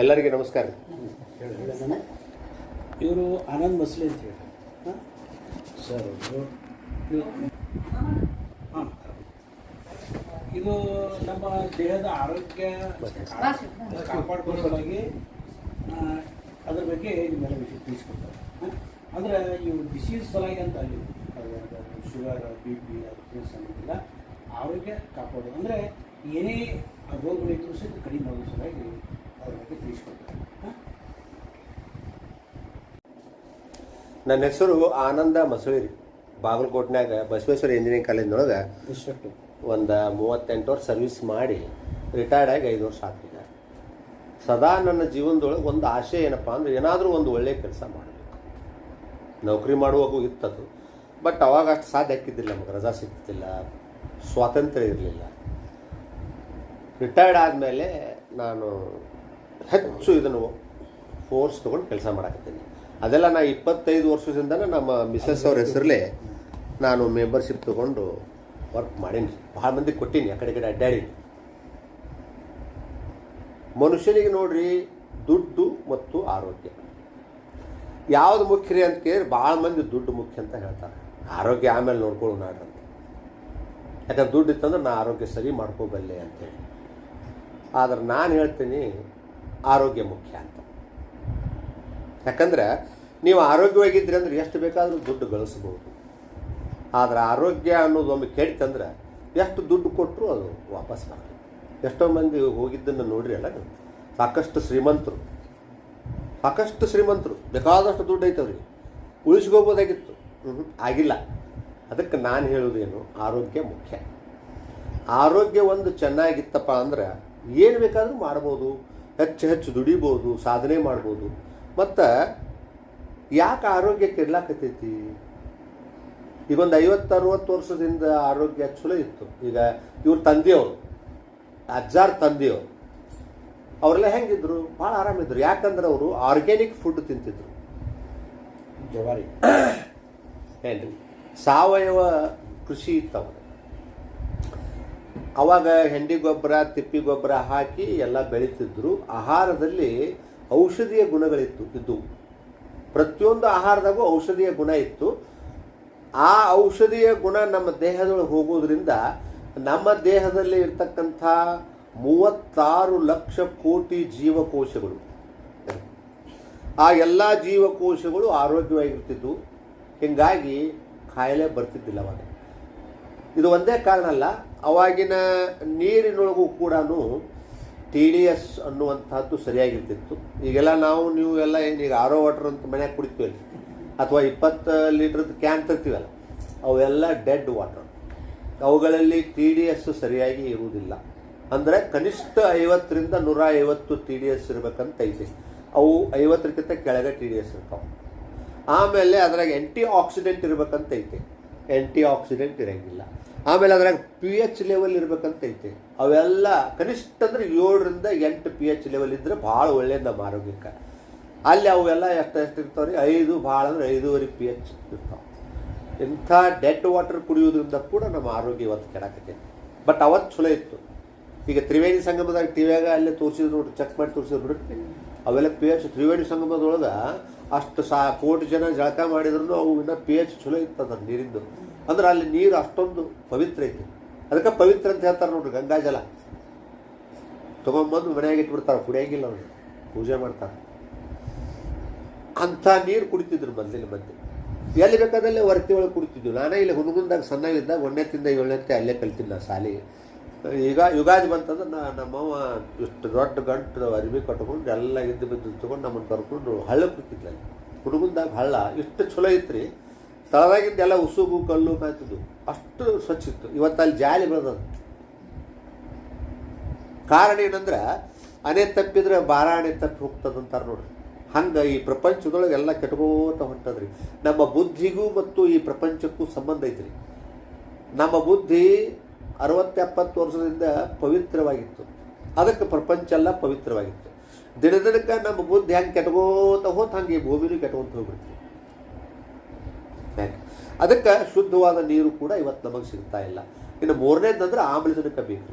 ಎಲ್ಲರಿಗೆ ನಮಸ್ಕಾರ. ಇವರು ಆನಂದ್ ಮಸ್ಲಿ ಅಂತ ಹೇಳಿ. ಹಾಂ? ಸರ್ ಹಾಂ. ಇದು ನಮ್ಮ ದೇಹದ ಆರೋಗ್ಯ ಕಾಪಾಡ್ಕೊಳ್ಳೋ ಸಲುವಾಗಿ ಅದ್ರ ಬಗ್ಗೆ ನಿಮ್ಮೆಲ್ಲ ವಿಷಯ ತಿಳಿಸ್ಕೊಡ್ತಾರೆ. ಹಾಂ? ಅಂದ್ರೆ ಇವ್ರು ಡಿಸೀಸ್ ಸಲುವಾಗಿ ಅಂತ ಅಲ್ಲಿ ಶುಗರ್ ಬಿ ಪಿ ಅದು ಸಂಬಂಧಿಲ್ಲ ಆರೋಗ್ಯ ಕಾಪಾಡೋದು. ಅಂದರೆ ಏನೇ ರೋಗಗಳಿದ್ರು ಸಹಿತ ಕಡಿಮೆ ಆಗೋ ಸಲುವಾಗಿ ಅದ್ರ ಬಗ್ಗೆ ತಿಳಿಸ್ಕೊಡ್ತಾರೆ ಹಾಂ ನನ್ನ ಹೆಸರು ಆನಂದ ಮಸೂರಿ. ಬಾಗಲಕೋಟ್ನಾಗ ಬಸವೇಶ್ವರ ಇಂಜಿನಿಯರಿಂಗ್ ಕಾಲೇಜ್ನೊಳಗೆ ಒಂದು ಮೂವತ್ತೆಂಟು ವರ್ಷ ಸರ್ವಿಸ್ ಮಾಡಿ ರಿಟೈರ್ಡ್ ಆಗಿ ಐದು ವರ್ಷ ಆಗ್ತಿದೆ. ಸದಾ ನನ್ನ ಜೀವನದೊಳಗೆ ಒಂದು ಆಸೆ ಏನಪ್ಪ ಅಂದ್ರೆ ಏನಾದರೂ ಒಂದು ಒಳ್ಳೆಯ ಕೆಲಸ ಮಾಡಬೇಕು. ನೌಕರಿ ಮಾಡುವಾಗೂ ಇತ್ತದು. ಬಟ್ ಅವಾಗ ಅಷ್ಟು ಸಾಧ್ಯ ಆಕ್ಕಿದ್ದಿಲ್ಲ ನಮಗೆ ರಜಾ ಸಿಗ್ತಿಲ್ಲ ಸ್ವಾತಂತ್ರ್ಯ ಇರಲಿಲ್ಲ. ರಿಟೈರ್ಡ್ ಆದಮೇಲೆ ನಾನು ಹೆಚ್ಚು ಇದನ್ನು ಫೋರ್ಸ್ ತೊಗೊಂಡು ಕೆಲಸ ಮಾಡಕತ್ತೀನಿ. ಅದೆಲ್ಲ ನಾ ಇಪ್ಪತ್ತೈದು ವರ್ಷದಿಂದನೇ ನಮ್ಮ ಮಿಸ್ಸಸ್ ಅವ್ರ ಹೆಸರಲ್ಲೇ ನಾನು ಮೆಂಬರ್ಶಿಪ್ ತೊಗೊಂಡು ವರ್ಕ್ ಮಾಡೀನಿ. ಭಾಳ ಮಂದಿ ಕೊಟ್ಟೀನಿ ಆ ಕಡೆ ಕಡೆ ಅಡ್ಡಾಡೀನಿ. ಮನುಷ್ಯನಿಗೆ ನೋಡ್ರಿ ದುಡ್ಡು ಮತ್ತು ಆರೋಗ್ಯ. ಯಾವ್ದು ಮುಖ್ಯ ರೀ ಅಂತ ಕೇಳಿದ್ರೆ ಭಾಳ ಮಂದಿ ದುಡ್ಡು ಮುಖ್ಯ ಅಂತ ಹೇಳ್ತಾರೆ. ಆರೋಗ್ಯ ಆಮೇಲೆ ನೋಡ್ಕೊಳ್ಳು ನಾಡ್ರಿ ಅಂತ. ಯಾಕಂದ್ರೆ ದುಡ್ಡು ಇತ್ತಂದ್ರೆ ನಾ ಆರೋಗ್ಯ ಸರಿ ಮಾಡ್ಕೋಬಲ್ಲೆ ಅಂತೇಳಿ ಆದ್ರೆ ನಾನು ಹೇಳ್ತೀನಿ ಆರೋಗ್ಯ ಮುಖ್ಯ ಅಂತ. ಯಾಕಂದ್ರೆ ನೀವು ಆರೋಗ್ಯವಾಗಿದ್ರಿ ಅಂದ್ರೆ ಎಷ್ಟು ಬೇಕಾದರೂ ದುಡ್ಡು ಗಳಿಸ್ಬೋದು. ಆದರೆ ಆರೋಗ್ಯ ಅನ್ನೋದು ಒಮ್ಮೆ ಕೆಡ್ತಂದ್ರೆ ಎಷ್ಟು ದುಡ್ಡು ಕೊಟ್ಟರು ಅದು ವಾಪಸ್ ಬರಲ್ಲ. ಎಷ್ಟೋ ಮಂದಿ ಹೋಗಿದ್ದನ್ನು ನೋಡ್ರಿ ಅಲ್ಲ ಸಾಕಷ್ಟು ಶ್ರೀಮಂತರು. ಸಾಕಷ್ಟು ಶ್ರೀಮಂತರು. ಬೇಕಾದಷ್ಟು ದುಡ್ಡು ಐತವ್ರಿ ಉಳಿಸ್ಕೋಬೋದಾಗಿತ್ತು. ಆಗಿಲ್ಲ. ಅದಕ್ಕೆ ನಾನು ಹೇಳೋದೇನು ಆರೋಗ್ಯ ಮುಖ್ಯ. ಆರೋಗ್ಯ ಒಂದು ಚೆನ್ನಾಗಿತ್ತಪ್ಪ ಅಂದ್ರೆ ಏನು ಬೇಕಾದರೂ ಮಾಡ್ಬೋದು. ಹೆಚ್ಚು ಹೆಚ್ಚು ದುಡಿಬೋದು ಸಾಧನೆ ಮಾಡ್ಬೋದು. ಮತ್ತು ಯಾಕೆ ಆರೋಗ್ಯ ಕೆಡ್ಲಾಕತ್ತೈತಿ? ಈಗ ಒಂದು ಐವತ್ತು ಅರುವತ್ತು ವರ್ಷದಿಂದ ಆರೋಗ್ಯ ಚಲೋ ಇತ್ತು. ಈಗ ಇವ್ರ ತಂದೆಯವರು ಅಜ್ಜಾರ್ ತಂದೆಯವರು ಅವರೆಲ್ಲ ಹೆಂಗಿದ್ರು? ಭಾಳ ಆರಾಮಿದ್ರು ಯಾಕಂದ್ರೆ ಅವರು ಆರ್ಗ್ಯಾನಿಕ್ ಫುಡ್ ತಿಂತಿದ್ರು. ಜವಾರಿ. ಏನು ಸಾವಯವ ಕೃಷಿ ಇತ್ತು ಅವಾಗ ಅವಾಗ ಹೆಂಡಿ ಗೊಬ್ಬರ, ತಿಪ್ಪಿ ಗೊಬ್ಬರ ಹಾಕಿ ಎಲ್ಲ ಬೆಳೀತಿದ್ರು. ಆಹಾರದಲ್ಲಿ ಔಷಧೀಯ ಗುಣಗಳಿತ್ತು. ಇದ್ದವು ಪ್ರತಿಯೊಂದು ಆಹಾರದಾಗೂ ಔಷಧೀಯ ಗುಣ ಇತ್ತು. ಆ ಔಷಧೀಯ ಗುಣ ನಮ್ಮ ದೇಹದೊಳಗೆ ಹೋಗೋದ್ರಿಂದ ನಮ್ಮ ದೇಹದಲ್ಲಿ ಇರ್ತಕ್ಕಂಥ ಮೂವತ್ತಾರು ಲಕ್ಷ ಕೋಟಿ ಜೀವಕೋಶಗಳು. ಆ ಎಲ್ಲ ಜೀವಕೋಶಗಳು ಆರೋಗ್ಯವಾಗಿರ್ತಿದ್ವು. ಹೀಗಾಗಿ ಕಾಯಿಲೆ ಬರ್ತಿದ್ದಿಲ್ಲ ಅವಾಗ. ಇದು ಒಂದೇ ಕಾರಣ ಅಲ್ಲ. ಅವಾಗಿನ ನೀರಿನೊಳಗೂ ಕೂಡ ಟಿ ಡಿ ಎಸ್ ಅನ್ನುವಂಥದ್ದು ಸರಿಯಾಗಿರ್ತಿತ್ತು. ಈಗೆಲ್ಲ ನಾವು, ನೀವು ಎಲ್ಲ ಈಗ ಆರೋ ವಾಟರ್ ಅಂತ ಮನ್ಯಾಗ ಕುಡಿತೀವಲ್ಲ ಅಥವಾ ಇಪ್ಪತ್ತು ಲೀಟ್ರದ್ದು ಕ್ಯಾನ್ ತರ್ತೀವಲ್ಲ, ಅವೆಲ್ಲ ಡೆಡ್ ವಾಟರ್ ಅವುಗಳಲ್ಲಿ ಟಿ ಡಿ ಎಸ್ ಸರಿಯಾಗಿ ಇರುವುದಿಲ್ಲ. ಅಂದರೆ ಕನಿಷ್ಠ ಐವತ್ತರಿಂದ ನೂರ ಐವತ್ತು ಟಿ ಡಿ ಎಸ್ ಇರಬೇಕಂತ ಐತೆ ಅವು ಐವತ್ತರಕ್ಕಿಂತ ಕೆಳಗೆ ಟಿ ಡಿ ಎಸ್ ಇರ್ತಾವೆ. ಆಮೇಲೆ ಅದ್ರಾಗ ಆಕ್ಸಿಡೆಂಟ್ ಇರಬೇಕಂತ ಐತೆ. ಆಕ್ಸಿಡೆಂಟ್ ಇರಂಗಿಲ್ಲ. ಆಮೇಲೆ ಅದ್ರಾಗ ಪಿ ಎಚ್ ಲೆವೆಲ್ ಇರ್ಬೇಕಂತ ಐತೆ. ಅವೆಲ್ಲ ಕನಿಷ್ಠ ಅಂದ್ರೆ ಏಳರಿಂದ ಎಂಟು ಪಿ ಎಚ್ ಲೆವೆಲ್ ಇದ್ರೆ ಭಾಳ ಒಳ್ಳೇದು ನಮ್ಮ ಆರೋಗ್ಯಕ್ಕೆ. ಅಲ್ಲಿ ಅವೆಲ್ಲ ಎಷ್ಟು ಎಷ್ಟು ಇರ್ತಾವೆ ರೀ ಐದು ಭಾಳ ಅಂದ್ರೆ ಐದೂವರೆ ಪಿ ಎಚ್ ಇರ್ತಾವೆ. ಇಂಥ ಡೆಡ್ ವಾಟರ್ ಕುಡಿಯೋದ್ರಿಂದ ಕೂಡ ನಮ್ಮ ಆರೋಗ್ಯ ಇವತ್ತು ಕೆಡಕತ್ತೈತಿ. ಬಟ್ ಅವತ್ತು ಚಲೋ ಇತ್ತು. ಈಗ ತ್ರಿವೇಣಿ ಸಂಗಮದಾಗ ಟಿವಿಯಾಗ ಅಲ್ಲೇ ತೋರಿಸಿದ್ರು ಚೆಕ್ ಮಾಡಿ ತೋರಿಸಿದ್ರು ಅವೆಲ್ಲ ಪಿ ಎಚ್ ತ್ರಿವೇಣಿ ಸಂಗಮದೊಳಗೆ ಅಷ್ಟು ಸಾ ಕೋಟಿ ಜನ ಜಳಕ ಮಾಡಿದ್ರು ಅವು ಇನ್ನೂ ಪಿ ಎಚ್ ಚಲೋ ಇರ್ತದ ನೀರಿಂದು. ಅಂದ್ರೆ ಅಲ್ಲಿ ನೀರು ಅಷ್ಟೊಂದು ಪವಿತ್ರ ಐತಿ. ಅದಕ್ಕೆ ಪವಿತ್ರ ಅಂತ ಹೇಳ್ತಾರೆ ನೋಡ್ರಿ ಗಂಗಾ ಜಲ. ತೊಗೊಂಬಂದು ಮನೆಯಾಗ ಇಟ್ಬಿಡ್ತಾರೆ, ಕುಡಿಯಂಗಿಲ್ಲ ಅವ್ರಿಗೆ ಪೂಜೆ ಮಾಡ್ತಾರೆ. ಅಂಥ ನೀರು ಕುಡಿತಿದ್ರು ಮೊದಲಿನ ಮಂದಿ ಎಲ್ಲಿ ಬೇಕಾದಲ್ಲಿ ವರ್ತಿ ಒಳಗೆ ಕುಡಿತಿದ್ವಿ. ನಾನೇ ಇಲ್ಲಿ ಹುನಗುಂದಾಗ ಸಣ್ಣವಿದ್ದಾಗ ಒಂದನೇತಿಂದ ಏಳನೇತಿ ಅಲ್ಲೇ ಕಲ್ತೀನಿ ನಾನು ಶಾಲೆಗೆ ಈಗ ಯುಗಾದಿ ಬಂತಂದ್ರೆ ನಾ ನಮ್ಮವ್ವ ಇಷ್ಟು ದೊಡ್ಡ ಗಂಟು ಅರಿವಿ ಕಟ್ಕೊಂಡು ಎಲ್ಲ ಇದ್ದು ಬಿದ್ದು ತೊಗೊಂಡು ನಮ್ಮನ್ನು ಕರ್ಕೊಂಡು ಹಳ್ಳ ಕುಡ್ತಿದ್ಲಲ್ಲಿ ಹುಡುಗುಂದಾಗ ಹಳ್ಳ ಇಷ್ಟು ಚಲೋ ಇತ್ತು ರೀ ಉಸುಬು ಕಲ್ಲು ಕಾಯ್ತಿದ್ವು ಅಷ್ಟು ಸ್ವಚ್ಛ ಇತ್ತು ಇವತ್ತು ಅಲ್ಲಿ ಜಾಲಿ ಬೆಳೆದದು ಕಾರಣ ಏನಂದ್ರೆ ಅನೆ ತಪ್ಪಿದ್ರೆ ಬಾರಾಣೆ ತಪ್ಪಿ ಹೋಗ್ತದಂತಾರೆ ನೋಡ್ರಿ. ಹಂಗೆ ಈ ಪ್ರಪಂಚದೊಳಗೆ ಎಲ್ಲ ಕೆಟ್ಕೋತ ಹೊಂಟದ್ರಿ. ನಮ್ಮ ಬುದ್ಧಿಗೂ ಮತ್ತು ಈ ಪ್ರಪಂಚಕ್ಕೂ ಸಂಬಂಧ ಐತ್ರಿ. ನಮ್ಮ ಬುದ್ಧಿ ಅರವತ್ತೆಪ್ಪತ್ತು ವರ್ಷದಿಂದ ಪವಿತ್ರವಾಗಿತ್ತು. ಅದಕ್ಕೆ ಪ್ರಪಂಚ ಎಲ್ಲ ಪವಿತ್ರವಾಗಿತ್ತು. ದಿನ ದಿನಕ್ಕೆ ನಮ್ಮ ಬುದ್ಧಿ ಹೆಂಗೆ ಕೆಟ್ಕೋತ ಹೋತ, ಹಂಗೆ ಈ ಭೂಮಿನೂ ಕೆಟ್ಕೊಂತ ಹೋಗ್ಬಿಡ್ತೀವಿ ಅದಕ್ಕೆ ಶುದ್ಧವಾದ ನೀರು ಕೂಡ ಇವತ್ತು ನಮಗೆ ಸಿಗ್ತಾ ಇಲ್ಲ. ಇನ್ನು ಮೂರನೇದಂದ್ರೆ ಆಮ್ಲಜನಕ ಬೇಕು.